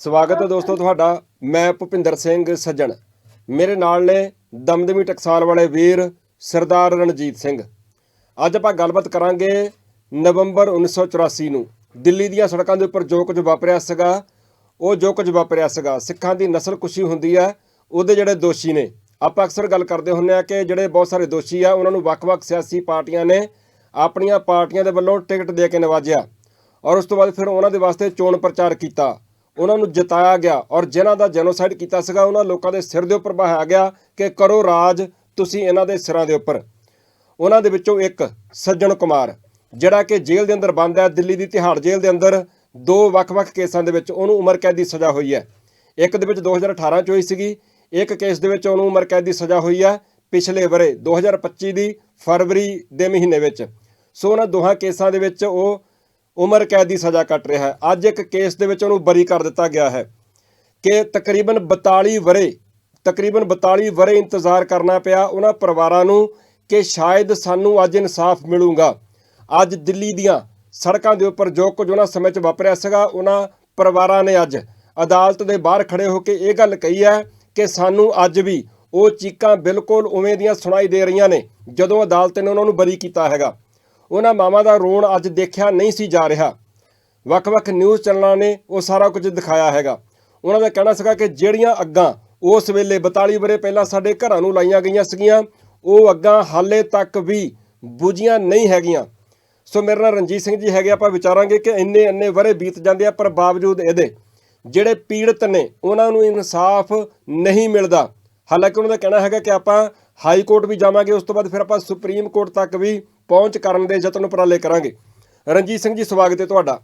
ਸਵਾਗਤ ਹੈ ਦੋਸਤੋ ਤੁਹਾਡਾ। ਮੈਂ ਭੁਪਿੰਦਰ ਸਿੰਘ ਸੱਜਣ। ਮੇਰੇ ਨਾਲ ਨੇ ਦਮਦਮੀ ਟਕਸਾਲ ਵਾਲੇ ਵੀਰ ਸਰਦਾਰ ਰਣਜੀਤ ਸਿੰਘ। ਅੱਜ ਆਪਾਂ ਗੱਲਬਾਤ ਕਰਾਂਗੇ ਨਵੰਬਰ 1984 ਨੂੰ। ਦਿੱਲੀ ਦੀਆਂ ਸੜਕਾਂ ਦੇ ਉੱਪਰ ਜੋ ਕੁਝ ਵਾਪਰਿਆ ਸੀਗਾ, ਉਹ ਜੋ ਕੁਝ ਵਾਪਰਿਆ ਸੀਗਾ, ਸਿੱਖਾਂ ਦੀ ਨਸਲਕੁਸ਼ੀ ਹੁੰਦੀ ਹੈ ਉਹਦੇ ਜਿਹੜੇ ਦੋਸ਼ੀ ਨੇ। ਆਪਾਂ ਅਕਸਰ ਗੱਲ ਕਰਦੇ ਹੁੰਦੇ ਆ ਕਿ ਜਿਹੜੇ ਬਹੁਤ ਸਾਰੇ ਦੋਸ਼ੀ ਆ, ਉਹਨਾਂ ਨੂੰ ਵੱਖ-ਵੱਖ ਸਿਆਸੀ ਪਾਰਟੀਆਂ ਨੇ ਆਪਣੀਆਂ ਪਾਰਟੀਆਂ ਦੇ ਵੱਲੋਂ ਟਿਕਟ ਦੇ ਕੇ ਨਵਾਜਿਆ। ਔਰ ਉਸ ਤੋਂ ਬਾਅਦ ਫਿਰ ਉਹਨਾਂ ਦੇ ਵਾਸਤੇ ਚੋਣ ਪ੍ਰਚਾਰ ਕੀਤਾ। ਉਹਨਾਂ ਨੂੰ ਜਿਤਾਇਆ ਗਿਆ ਔਰ ਜਿਨ੍ਹਾਂ ਦਾ ਜੈਨੋਸਾਈਡ ਕੀਤਾ ਸੀਗਾ, ਉਹਨਾਂ ਲੋਕਾਂ ਦੇ ਸਿਰ ਦੇ ਉੱਪਰ ਬਹਾਇਆ ਗਿਆ ਕਿ ਕਰੋ ਰਾਜ ਤੁਸੀਂ ਇਹਨਾਂ ਦੇ ਸਿਰਾਂ ਦੇ ਉੱਪਰ। ਉਹਨਾਂ ਦੇ ਵਿੱਚੋਂ ਇੱਕ ਸੱਜਣ ਕੁਮਾਰ, ਜਿਹੜਾ ਕਿ ਜੇਲ੍ਹ ਦੇ ਅੰਦਰ ਬੰਦ ਹੈ, ਦਿੱਲੀ ਦੀ ਤਿਹਾੜ ਜੇਲ੍ਹ ਦੇ ਅੰਦਰ ਦੋ ਵੱਖ-ਵੱਖ ਕੇਸਾਂ ਦੇ ਵਿੱਚ ਉਹਨੂੰ ਉਮਰ ਕੈਦ ਦੀ ਸਜ਼ਾ ਹੋਈ ਹੈ। ਇੱਕ ਦੇ ਵਿੱਚ 2018 ਚ ਹੋਈ ਸੀਗੀ, ਇੱਕ ਕੇਸ ਦੇ ਵਿੱਚ ਉਹਨੂੰ ਉਮਰ ਕੈਦ ਦੀ ਸਜ਼ਾ ਹੋਈ ਹੈ ਪਿਛਲੇ ਬਰੇ 2025 ਦੀ ਫਰਵਰੀ ਦੇ ਮਹੀਨੇ ਵਿੱਚ। ਸੋ ਉਹਨਾਂ ਦੋਹਾਂ ਕੇਸਾਂ ਦੇ ਵਿੱਚ ਉਹ ਉਮਰ ਕੈਦ ਦੀ ਸਜ਼ਾ ਕੱਟ ਰਿਹਾ ਹੈ। ਅੱਜ ਇੱਕ ਕੇਸ ਦੇ ਵਿੱਚ ਉਹਨੂੰ ਬਰੀ ਕਰ ਦਿੱਤਾ ਗਿਆ ਹੈ ਕਿ ਤਕਰੀਬਨ 42 ਵਰੇ ਤਕਰੀਬਨ 42 ਵਰੇ ਇੰਤਜ਼ਾਰ ਕਰਨਾ ਪਿਆ ਉਹਨਾਂ ਪਰਿਵਾਰਾਂ ਨੂੰ ਕਿ ਸ਼ਾਇਦ ਸਾਨੂੰ ਅੱਜ ਇਨਸਾਫ ਮਿਲੂਗਾ। ਅੱਜ ਦਿੱਲੀ ਦੀਆਂ ਸੜਕਾਂ ਦੇ ਉੱਪਰ ਜੋ ਕੁਝ ਉਹਨਾਂ ਸਮੇਂ 'ਚ ਵਾਪਰਿਆ ਸੀਗਾ, ਉਹਨਾਂ ਪਰਿਵਾਰਾਂ ਨੇ ਅੱਜ ਅਦਾਲਤ ਦੇ ਬਾਹਰ ਖੜੇ ਹੋ ਕੇ ਇਹ ਗੱਲ ਕਹੀ ਹੈ ਕਿ ਸਾਨੂੰ ਅੱਜ ਵੀ ਉਹ ਚੀਕਾਂ ਬਿਲਕੁਲ ਉਵੇਂ ਦੀਆਂ ਸੁਣਾਈ ਦੇ ਰਹੀਆਂ ਨੇ ਜਦੋਂ ਅਦਾਲਤ ਨੇ ਉਹਨਾਂ ਨੂੰ ਬਰੀ ਕੀਤਾ ਹੈਗਾ। ਉਹਨਾਂ ਮਾਵਾਂ ਦਾ ਰੋਣ ਅੱਜ ਦੇਖਿਆ ਨਹੀਂ ਸੀ ਜਾ ਰਿਹਾ। ਵੱਖ-ਵੱਖ ਨਿਊਜ਼ ਚੈਨਲਾਂ ਨੇ ਉਹ ਸਾਰਾ ਕੁਝ ਦਿਖਾਇਆ ਹੈਗਾ। ਉਹਨਾਂ ਦਾ ਕਹਿਣਾ ਸੀਗਾ ਕਿ ਜਿਹੜੀਆਂ ਅੱਗਾਂ ਉਸ ਵੇਲੇ 42 ਬਰੇ ਪਹਿਲਾਂ ਸਾਡੇ ਘਰਾਂ ਨੂੰ ਲਾਈਆਂ ਗਈਆਂ ਸੀਗੀਆਂ, ਉਹ ਅੱਗਾਂ ਹਾਲੇ ਤੱਕ ਵੀ ਬੁਝੀਆਂ ਨਹੀਂ ਹੈਗੀਆਂ। ਸੋ ਮੇਰੇ ਨਾਲ ਰਣਜੀਤ ਸਿੰਘ ਜੀ ਹੈਗੇ, ਆਪਾਂ ਵਿਚਾਰਾਂਗੇ ਕਿ ਇੰਨੇ ਇੰਨੇ ਵਰੇ ਬੀਤ ਜਾਂਦੇ ਆ, ਪਰ ਬਾਵਜੂਦ ਇਹਦੇ ਜਿਹੜੇ ਪੀੜਤ ਨੇ, ਉਹਨਾਂ ਨੂੰ ਇਨਸਾਫ ਨਹੀਂ ਮਿਲਦਾ। ਹਾਲਾਂਕਿ ਉਹਨਾਂ ਦਾ ਕਹਿਣਾ ਹੈਗਾ ਕਿ ਆਪਾਂ ਹਾਈ ਕੋਰਟ ਵੀ ਜਾਵਾਂਗੇ, ਉਸ ਤੋਂ ਬਾਅਦ ਫਿਰ ਆਪਾਂ ਸੁਪਰੀਮ ਕੋਰਟ ਤੱਕ ਵੀ ਪਹੁੰਚ ਕਰਨ ਦੇ ਯਤਨ ਉਪਰਾਲੇ ਕਰਾਂਗੇ। ਰਣਜੀਤ ਸਿੰਘ ਜੀ ਸਵਾਗਤ ਹੈ ਤੁਹਾਡਾ।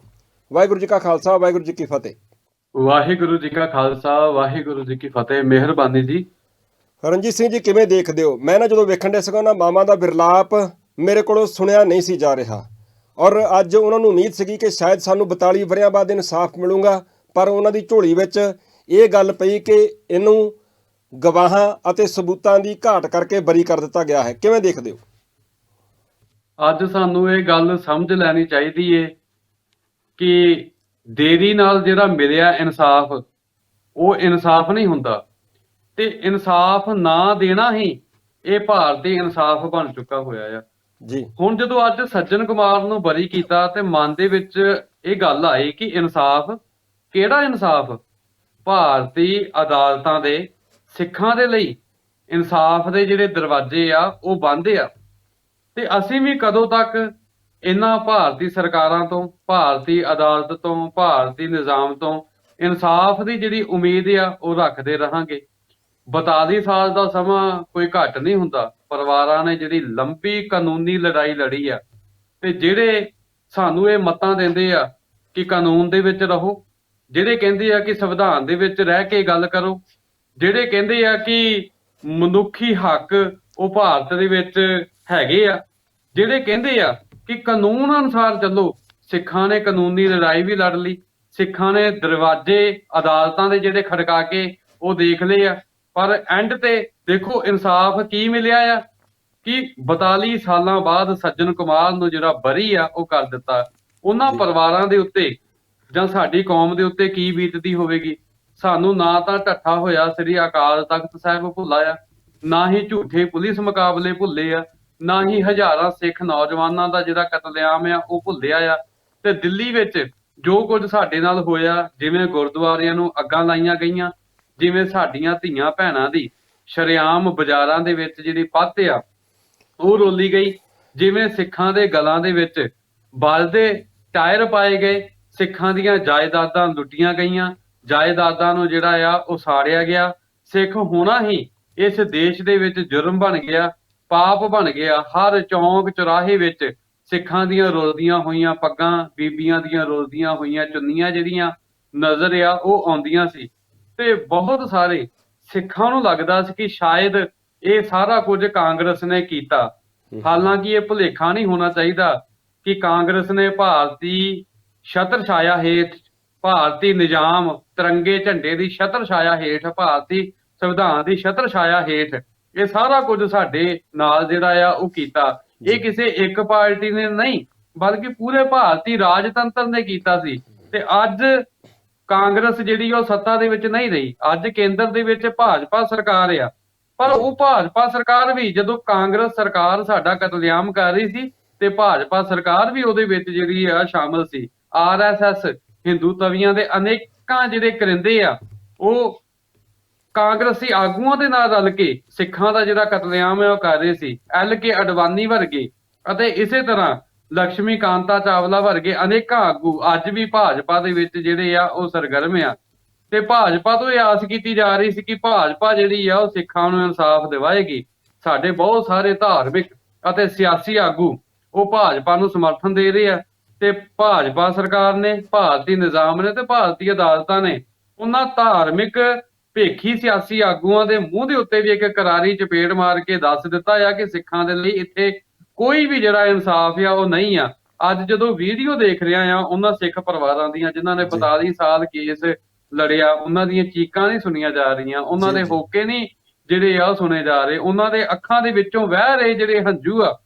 ਵਾਹਿਗੁਰੂ ਜੀ ਕਾ ਖਾਲਸਾ ਵਾਹਿਗੁਰੂ ਜੀ ਕੀ ਫਤਿਹ। ਵਾਹਿਗੁਰੂ ਜੀ ਕਾ ਖਾਲਸਾ ਵਾਹਿਗੁਰੂ ਜੀ ਕੀ ਫਤਿਹ। ਮਿਹਰਬਾਨੀ ਜੀ। ਰਣਜੀਤ ਸਿੰਘ ਜੀ ਕਿਵੇਂ ਦੇਖਦੇ ਹੋ? ਮੈਂ ਨਾ ਜਦੋਂ ਵੇਖਣ ਦੇ ਸੀਗਾ ਨਾ ਮਾਮਾ ਦਾ ਬਿਰਲਾਪ ਮੇਰੇ ਕੋਲੋਂ ਸੁਣਿਆ ਨਹੀਂ ਸੀ ਜਾ ਰਿਹਾ। ਔਰ ਅੱਜ ਉਹਨਾਂ ਨੂੰ ਉਮੀਦ ਸੀਗੀ ਕਿ ਸ਼ਾਇਦ ਸਾਨੂੰ 42 ਵਰਿਆਂ ਬਾਅਦ ਇਨਸਾਫ ਮਿਲੂਗਾ ਪਰ ਉਹਨਾਂ ਦੀ ਝੋਲੀ ਵਿੱਚ ਇਹ ਗੱਲ ਪਈ ਕਿ ਇਹਨੂੰ ਗਵਾਹਾਂ ਅਤੇ ਸਬੂਤਾਂ ਦੀ ਘਾਟ ਕਰਕੇ ਬਰੀ ਕਰ ਦਿੱਤਾ ਗਿਆ ਹੈ। ਕਿਵੇਂ ਦੇਖਦੇ ਹੋ? ਅੱਜ ਸਾਨੂੰ ਇਹ ਗੱਲ ਸਮਝ ਲੈਣੀ ਚਾਹੀਦੀ ਏ ਕਿ ਦੇਰੀ ਨਾਲ ਜਿਹੜਾ ਮਿਲਿਆ ਇਨਸਾਫ ਉਹ ਇਨਸਾਫ ਨਹੀਂ ਹੁੰਦਾ ਤੇ ਇਨਸਾਫ ਨਾ ਦੇਣਾ ਹੀ ਇਹ ਭਾਰਤੀ ਇਨਸਾਫ ਬਣ ਚੁੱਕਾ ਹੋਇਆ ਆ। ਜੀ। ਹੁਣ ਜਦੋਂ ਅੱਜ ਸੱਜਣ ਕੁਮਾਰ ਨੂੰ ਬਰੀ ਕੀਤਾ ਤੇ ਮਨ ਦੇ ਵਿੱਚ ਇਹ ਗੱਲ ਆਈ ਕਿ ਇਨਸਾਫ ਕਿਹੜਾ ਇਨਸਾਫ? ਭਾਰਤੀ ਅਦਾਲਤਾਂ ਦੇ ਸਿੱਖਾਂ ਦੇ ਲਈ ਇਨਸਾਫ ਦੇ ਜਿਹੜੇ ਦਰਵਾਜ਼ੇ ਆ ਉਹ ਬੰਦ ਆ। ਤੇ ਅਸੀਂ ਵੀ ਕਦੋਂ ਤੱਕ ਇਹਨਾਂ ਭਾਰਤੀ ਸਰਕਾਰਾਂ ਤੋਂ, ਭਾਰਤੀ ਅਦਾਲਤ ਤੋਂ, ਭਾਰਤੀ ਨਿਜ਼ਾਮ ਤੋਂ ਇਨਸਾਫ ਦੀ ਜਿਹੜੀ ਉਮੀਦ ਆ, ਉਹ ਰੱਖਦੇ ਰਹਾਂਗੇ। 42 ਸਾਲ ਦਾ ਸਮਾਂ ਕੋਈ ਘੱਟ ਨਹੀਂ ਹੁੰਦਾ। ਪਰਿਵਾਰਾਂ ਨੇ ਜਿਹੜੀ ਲੰਬੀ ਕਾਨੂੰਨੀ ਲੜਾਈ ਲੜੀ ਆ, ਤੇ ਜਿਹੜੇ ਸਾਨੂੰ ਇਹ ਮਤਾਂ ਦਿੰਦੇ ਆ ਕਿ ਕਾਨੂੰਨ ਦੇ ਵਿੱਚ ਰਹੋ, ਜਿਹੜੇ ਕਹਿੰਦੇ ਆ ਕਿ ਸੰਵਿਧਾਨ ਦੇ ਵਿੱਚ ਰਹਿ ਕੇ ਗੱਲ ਕਰੋ, ਜਿਹੜੇ ਕਹਿੰਦੇ ਆ ਕਿ ਮਨੁੱਖੀ ਹੱਕ ਉਹ ਭਾਰਤ ਦੇ ਵਿੱਚ ਹੈਗੇ ਆ ਜਿਹੜੇ ਕਹਿੰਦੇ ਆ ਕਿ ਕਾਨੂੰਨ ਅਨੁਸਾਰ ਚੱਲੋ ਸਿੱਖਾਂ ਨੇ ਕਾਨੂੰਨੀ ਲੜਾਈ ਵੀ ਲੜ ਲਈ ਸਿੱਖਾਂ ਨੇ ਦਰਵਾਜ਼ੇ ਅਦਾਲਤਾਂ ਦੇ ਜਿਹੜੇ ਖੜਕਾ ਕੇ ਉਹ ਦੇਖ ਲਏ ਆ ਪਰ ਐਂਡ ਤੇ ਦੇਖੋ ਇਨਸਾਫ ਕੀ ਮਿਲਿਆ ਆ ਕਿ 42 ਸਾਲਾਂ ਬਾਅਦ ਸੱਜਣ ਕੁਮਾਰ ਨੂੰ ਜਿਹੜਾ ਬਰੀ ਆ ਉਹ ਕਰ ਦਿੱਤਾ ਉਹਨਾਂ। ਪਰਿਵਾਰਾਂ ਦੇ ਉੱਤੇ ਜਾਂ ਸਾਡੀ ਕੌਮ ਦੇ ਉੱਤੇ ਕੀ ਬੀਤਦੀ ਹੋਵੇਗੀ ਸਾਨੂੰ ਨਾ ਤਾਂ ਢੱਠਾ ਹੋਇਆ ਸ੍ਰੀ ਅਕਾਲ ਤਖਤ ਸਾਹਿਬ ਭੁੱਲਾ ਆ ਨਾ ਹੀ ਝੂਠੇ ਪੁਲਿਸ ਮੁਕਾਬਲੇ ਭੁੱਲੇ ਆ ਨਾ ਹੀ ਹਜ਼ਾਰਾਂ ਸਿੱਖ ਨੌਜਵਾਨਾਂ ਦਾ ਜਿਹੜਾ ਕਤਲੇਆਮ ਆ, ਉਹ ਭੁੱਲਿਆ ਆ। ਤੇ ਦਿੱਲੀ ਵਿੱਚ ਜੋ ਕੁਝ ਸਾਡੇ ਨਾਲ ਹੋਇਆ, ਜਿਵੇਂ ਗੁਰਦੁਆਰਿਆਂ ਨੂੰ ਅੱਗਾਂ ਲਾਈਆਂ ਗਈਆਂ, ਜਿਵੇਂ ਸਾਡੀਆਂ ਧੀਆਂ ਭੈਣਾਂ ਦੀ ਸ਼ਰੇਆਮ ਬਾਜ਼ਾਰਾਂ ਦੇ ਵਿੱਚ ਜਿਹੜੀ ਪੱਤ ਆ, ਉਹ ਰੋਲੀ ਗਈ। ਜਿਵੇਂ ਸਿੱਖਾਂ ਦੇ ਗਲਾਂ ਦੇ ਵਿੱਚ ਬਲਦੇ ਟਾਇਰ ਪਾਏ ਗਏ, ਸਿੱਖਾਂ ਦੀਆਂ ਜਾਇਦਾਦਾਂ ਲੁੱਟੀਆਂ ਗਈਆਂ, ਜਾਇਦਾਦਾਂ ਨੂੰ ਜਿਹੜਾ ਆ ਉਹ ਸਾੜਿਆ ਗਿਆ। ਸਿੱਖ ਹੋਣਾ ਹੀ ਇਸ ਦੇਸ਼ ਦੇ ਵਿੱਚ ਜੁਰਮ ਬਣ ਗਿਆ। ਪਾਪ ਬਣ ਗਿਆ। ਹਰ ਚੌਂਕ ਚੁਰਾਹੇ ਵਿੱਚ ਸਿੱਖਾਂ ਦੀਆਂ ਰੁਲਦੀਆਂ ਹੋਈਆਂ ਪੱਗਾਂ ਬੀਬੀਆਂ ਦੀਆਂ ਰੁਲਦੀਆਂ ਹੋਈਆਂ ਚੁੰਨੀਆਂ ਜਿਹੜੀਆਂ ਨਜ਼ਰ ਆ ਉਹ ਆਉਂਦੀਆਂ ਸੀ। ਤੇ ਬਹੁਤ ਸਾਰੇ ਸਿੱਖਾਂ ਨੂੰ ਲੱਗਦਾ ਸੀ ਕਿ ਸ਼ਾਇਦ ਇਹ ਸਾਰਾ ਕੁਝ ਕਾਂਗਰਸ ਨੇ ਕੀਤਾ। ਹਾਲਾਂਕਿ ਇਹ ਭੁਲੇਖਾ ਨਹੀਂ ਹੋਣਾ ਚਾਹੀਦਾ ਕਿ ਕਾਂਗਰਸ ਨੇ ਭਾਰਤੀ ਛਤਰ ਛਾਇਆ ਹੇਠ ਭਾਰਤੀ ਨਿਜ਼ਾਮ ਤਿਰੰਗੇ ਝੰਡੇ ਦੀ ਛਤਰ ਛਾਇਆ ਹੇਠ ਭਾਰਤੀ ਸੰਵਿਧਾਨ ਦੀ ਛਤਰ ਛਾਇਆ ਹੇਠ ਇਹ ਸਾਰਾ ਕੁਝ ਸਾਡੇ ਨਾਲ ਜਿਹੜਾ ਆ ਉਹ ਕੀਤਾ। ਇਹ ਕਿਸੇ ਇੱਕ ਪਾਰਟੀ ਨੇ ਨਹੀਂ ਬਲਕਿ ਪੂਰੇ ਭਾਰਤੀ ਰਾਜਤੰਤਰ ਨੇ ਕੀਤਾ ਸੀ। ਤੇ ਅੱਜ ਕਾਂਗਰਸ ਜਿਹੜੀ ਉਹ ਸੱਤਾ ਦੇ ਵਿੱਚ ਨਹੀਂ ਰਹੀ। ਅੱਜ ਕੇਂਦਰ ਦੇ ਵਿੱਚ ਭਾਜਪਾ ਸਰਕਾਰ ਆ। ਪਰ ਉਹ ਭਾਜਪਾ ਸਰਕਾਰ ਵੀ ਜਦੋਂ ਕਾਂਗਰਸ ਸਰਕਾਰ ਸਾਡਾ ਕਤਲੇਆਮ ਕਰ ਰਹੀ ਸੀ ਤੇ ਭਾਜਪਾ ਸਰਕਾਰ ਵੀ ਉਹਦੇ ਵਿੱਚ ਜਿਹੜੀ ਆ ਸ਼ਾਮਲ ਸੀ। ਆਰਐਸਐਸ ਹਿੰਦੂ ਤਵੀਆਂ ਦੇ ਅਨੇਕਾਂ ਜਿਹੜੇ ਕਰਿੰਦੇ ਆ ਉਹ ਕਾਂਗਰਸੀ ਆਗੂਆਂ ਦੇ ਨਾਲ ਰਲ ਕੇ ਸਿੱਖਾਂ ਦਾ ਜਿਹੜਾ ਕਤਲੇਆਮ ਹੈ ਉਹ ਕਰ ਰਹੇ ਸੀ, ਐਲ ਕੇ ਅਡਵਾਨੀ ਵਰਗੇ ਅਤੇ ਇਸੇ ਤਰ੍ਹਾਂ ਲక్ష్ਮੀ ਕਾਂਤਾ ਚਾਵਲਾ ਵਰਗੇ ਅਨੇਕਾਂ ਆਗੂ ਅੱਜ ਵੀ ਭਾਜਪਾ ਦੇ ਵਿੱਚ ਜਿਹੜੇ ਆ ਉਹ ਸਰਗਰਮ ਆ। ਤੇ ਭਾਜਪਾ ਤੋਂ ਇਹ ਆਸ ਕੀਤੀ ਜਾ ਰਹੀ ਸੀ ਕਿ ਭਾਜਪਾ ਜਿਹੜੀ ਆ ਉਹ ਸਿੱਖਾਂ ਨੂੰ ਇਨਸਾਫ ਦਿਵਾਏਗੀ। ਸਾਡੇ ਬਹੁਤ ਸਾਰੇ ਧਾਰਮਿਕ ਅਤੇ ਸਿਆਸੀ ਆਗੂ ਉਹ ਭਾਜਪਾ ਨੂੰ ਸਮਰਥਨ ਦੇ ਰਹੇ ਆ ਤੇ ਭਾਜਪਾ ਸਰਕਾਰ ਨੇ, ਭਾਰਤੀ ਨਿਜ਼ਾਮ ਨੇ ਤੇ ਭਾਰਤੀ ਅਦਾਲਤਾਂ ਨੇ ਉਹਨਾਂ ਧਾਰਮਿਕ ਭੇਖੀ ਸਿਆਸੀ ਆਗੂਆਂ ਦੇ ਮੂੰਹ ਦੇ ਉੱਤੇ ਵੀ ਇੱਕ ਕਰਾਰੀ ਚਪੇੜ ਮਾਰ ਕੇ ਦੱਸ ਦਿੱਤਾ ਆ ਕਿ ਸਿੱਖਾਂ ਦੇ ਲਈ ਇੱਥੇ ਕੋਈ ਵੀ ਜਿਹੜਾ ਇਨਸਾਫ ਆ ਉਹ ਨਹੀਂ ਆ। ਅੱਜ ਜਦੋਂ ਵੀਡੀਓ ਦੇਖ ਰਿਹਾ ਆ ਉਹਨਾਂ ਸਿੱਖ ਪਰਿਵਾਰਾਂ ਦੀਆਂ ਜਿਨ੍ਹਾਂ ਨੇ 45 ਸਾਲ ਕੇਸ ਲੜਿਆ ਉਹਨਾਂ ਦੀਆਂ ਚੀਕਾਂ ਨਹੀਂ ਸੁਣੀਆਂ ਜਾ ਰਹੀਆਂ ਉਹਨਾਂ ਦੇ। ਹੋਕੇ ਨਹੀਂ ਜਿਹੜੇ ਆ ਸੁਣੇ ਜਾ ਰਹੇ ਉਹਨਾਂ ਦੇ ਅੱਖਾਂ ਦੇ ਵਿੱਚੋਂ ਵਹਿ ਰਹੇ ਜਿਹੜੇ ਹੰਝੂ ਆ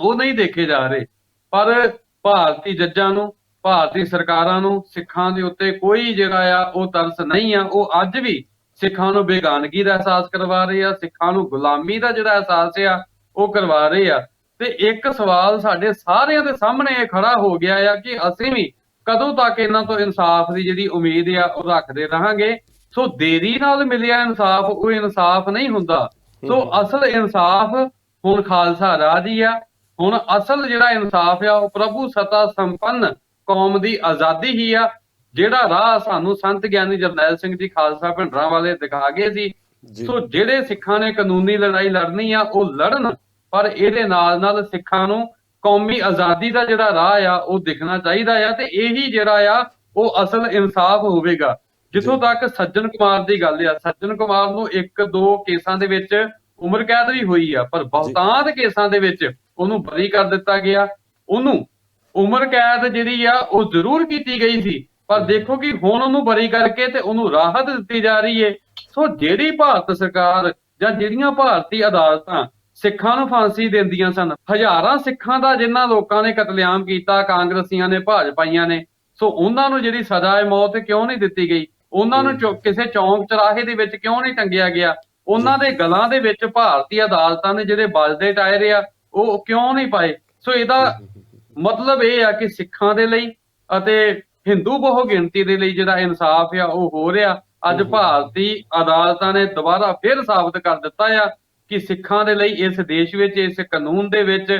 ਉਹ ਨਹੀਂ ਦੇਖੇ ਜਾ ਰਹੇ। ਪਰ ਭਾਰਤੀ ਜੱਜਾਂ ਨੂੰ ਭਾਰਤੀ ਸਰਕਾਰਾਂ ਨੂੰ ਸਿੱਖਾਂ ਦੇ ਉੱਤੇ ਕੋਈ ਜਿਹੜਾ ਆ ਉਹ ਤਰਸ ਨਹੀਂ ਆ ਉਹ ਅੱਜ ਵੀ ਸਿੱਖਾਂ ਨੂੰ ਬੇਗਾਨਗੀ ਦਾ ਅਹਿਸਾਸ ਕਰਵਾ ਰਹੇ ਆ ਸਿੱਖਾਂ ਨੂੰ ਗੁਲਾਮੀ ਦਾ ਜਿਹੜਾ ਅਹਿਸਾਸ ਆ ਉਹ ਕਰਵਾ ਰਹੇ ਆ। ਤੇ ਇੱਕ ਸਵਾਲ ਸਾਡੇ ਸਾਰਿਆਂ ਦੇ ਸਾਹਮਣੇ ਇਹ ਖੜਾ ਹੋ ਗਿਆ ਆ ਕਿ ਅਸੀਂ ਵੀ ਕਦੋਂ ਤੱਕ ਇਹਨਾਂ ਤੋਂ ਇਨਸਾਫ ਦੀ ਜਿਹੜੀ ਉਮੀਦ ਆ ਉਹ ਰੱਖਦੇ ਰਹਾਂਗੇ? ਸੋ ਦੇਰੀ ਨਾਲ ਮਿਲਿਆ ਇਨਸਾਫ ਉਹ ਇਨਸਾਫ ਨਹੀਂ ਹੁੰਦਾ। ਸੋ ਅਸਲ ਇਨਸਾਫ ਹੁਣ ਖਾਲਸਾ ਰਾਜ ਹੀ ਆ। ਹੁਣ ਅਸਲ ਜਿਹੜਾ ਇਨਸਾਫ ਆ ਉਹ ਪ੍ਰਭੂ ਸਤਾ ਸੰਪੰਨ ਕੌਮ ਦੀ ਆਜ਼ਾਦੀ ਹੀ ਆ। ਜਿਹੜਾ ਰਾਹ ਸਾਨੂੰ ਸੰਤ ਗਿਆਨੀ ਜਰਨੈਲ ਸਿੰਘ ਜੀ ਖਾਲਸਾ ਭਿੰਡਰਾਂ ਵਾਲੇ ਦਿਖਾ ਗਏ ਸੀ ਸੋ ਜਿਹੜੇ ਸਿੱਖਾਂ ਨੇ ਕਾਨੂੰਨੀ ਲੜਾਈ ਲੜਨੀ ਆ ਉਹ ਲੜਨ ਪਰ ਇਹਦੇ ਨਾਲ ਨਾਲ ਸਿੱਖਾਂ ਨੂੰ ਕੌਮੀ ਆਜ਼ਾਦੀ ਦਾ ਜਿਹੜਾ ਰਾਹ ਆ ਉਹ ਦਿਖਣਾ ਚਾਹੀਦਾ ਆ ਤੇ ਇਹੀ ਜਿਹੜਾ ਆ ਉਹ ਅਸਲ ਇਨਸਾਫ ਹੋਵੇਗਾ। ਜਿੱਥੋਂ ਤੱਕ ਸੱਜਣ ਕੁਮਾਰ ਦੀ ਗੱਲ ਆ ਸੱਜਣ ਕੁਮਾਰ ਨੂੰ ਇੱਕ ਦੋ ਕੇਸਾਂ ਦੇ ਵਿੱਚ ਉਮਰ ਕੈਦ ਵੀ ਹੋਈ ਆ ਪਰ ਬਹੁਤਾਂਤ ਕੇਸਾਂ ਦੇ ਵਿੱਚ ਉਹਨੂੰ ਬਰੀ ਕਰ ਦਿੱਤਾ ਗਿਆ। ਉਹਨੂੰ ਉਮਰ ਕੈਦ ਜਿਹੜੀ ਆ ਉਹ ਜ਼ਰੂਰ ਕੀਤੀ ਗਈ ਸੀ। ਪਰ ਦੇਖੋ ਕਿ ਹੁਣ ਉਹਨੂੰ ਬਰੀ ਕਰਕੇ ਤੇ ਉਹਨੂੰ ਰਾਹਤ ਦਿੱਤੀ ਜਾ ਰਹੀ ਏ। ਸੋ ਜਿਹੜੀ ਭਾਰਤ ਸਰਕਾਰ ਜਾਂ ਜਿਹੜੀਆਂ ਭਾਰਤੀ ਅਦਾਲਤਾਂ ਸਿੱਖਾਂ ਨੂੰ ਫਾਂਸੀ ਦਿੰਦੀਆਂ ਸਨ ਹਜ਼ਾਰਾਂ ਸਿੱਖਾਂ ਦਾ ਜਿਨ੍ਹਾਂ ਲੋਕਾਂ ਨੇ ਕਤਲੇਆਮ ਕੀਤਾ ਕਾਂਗਰਸੀਆਂ ਨੇ ਭਾਜਪਾਈਆਂ ਨੇ ਸੋ ਉਹਨਾਂ ਨੂੰ ਜਿਹੜੀ ਸਜ਼ਾ ਹੈ ਮੌਤ ਕਿਉਂ ਨਹੀਂ ਦਿੱਤੀ ਗਈ? ਉਹਨਾਂ ਨੂੰ ਕਿਸੇ ਚੌਂਕ ਚਰਾਹੇ ਦੇ ਵਿੱਚ ਕਿਉਂ ਨਹੀਂ ਟੰਗਿਆ ਗਿਆ? ਉਹਨਾਂ ਦੇ ਗਲਾਂ ਦੇ ਵਿੱਚ ਭਾਰਤੀ ਅਦਾਲਤਾਂ ਨੇ ਜਿਹੜੇ ਬਲਦੇ ਟਾਇਰ ਆ ਉਹ ਕਿਉਂ ਨਹੀਂ ਪਾਏ? ਸੋ ਇਹਦਾ ਮਤਲਬ ਇਹ ਆ ਕਿ ਸਿੱਖਾਂ ਦੇ ਲਈ ਅਤੇ ਹਿੰਦੂ ਬਹੁ ਗਿਣਤੀ ਦੇ ਲਈ ਜਿਹੜਾ ਇਨਸਾਫ ਆ ਉਹ ਹੋ ਰਿਹਾ। ਅੱਜ। ਭਾਰਤੀ ਅਦਾਲਤਾਂ ਨੇ ਦੁਬਾਰਾ ਫਿਰ ਸਾਬਤ ਕਰ ਦਿੱਤਾ ਆ ਕਿ ਸਿੱਖਾਂ ਦੇ ਲਈ ਇਸ ਦੇਸ਼ ਵਿੱਚ ਇਸ ਕਾਨੂੰਨ ਦੇ ਵਿੱਚ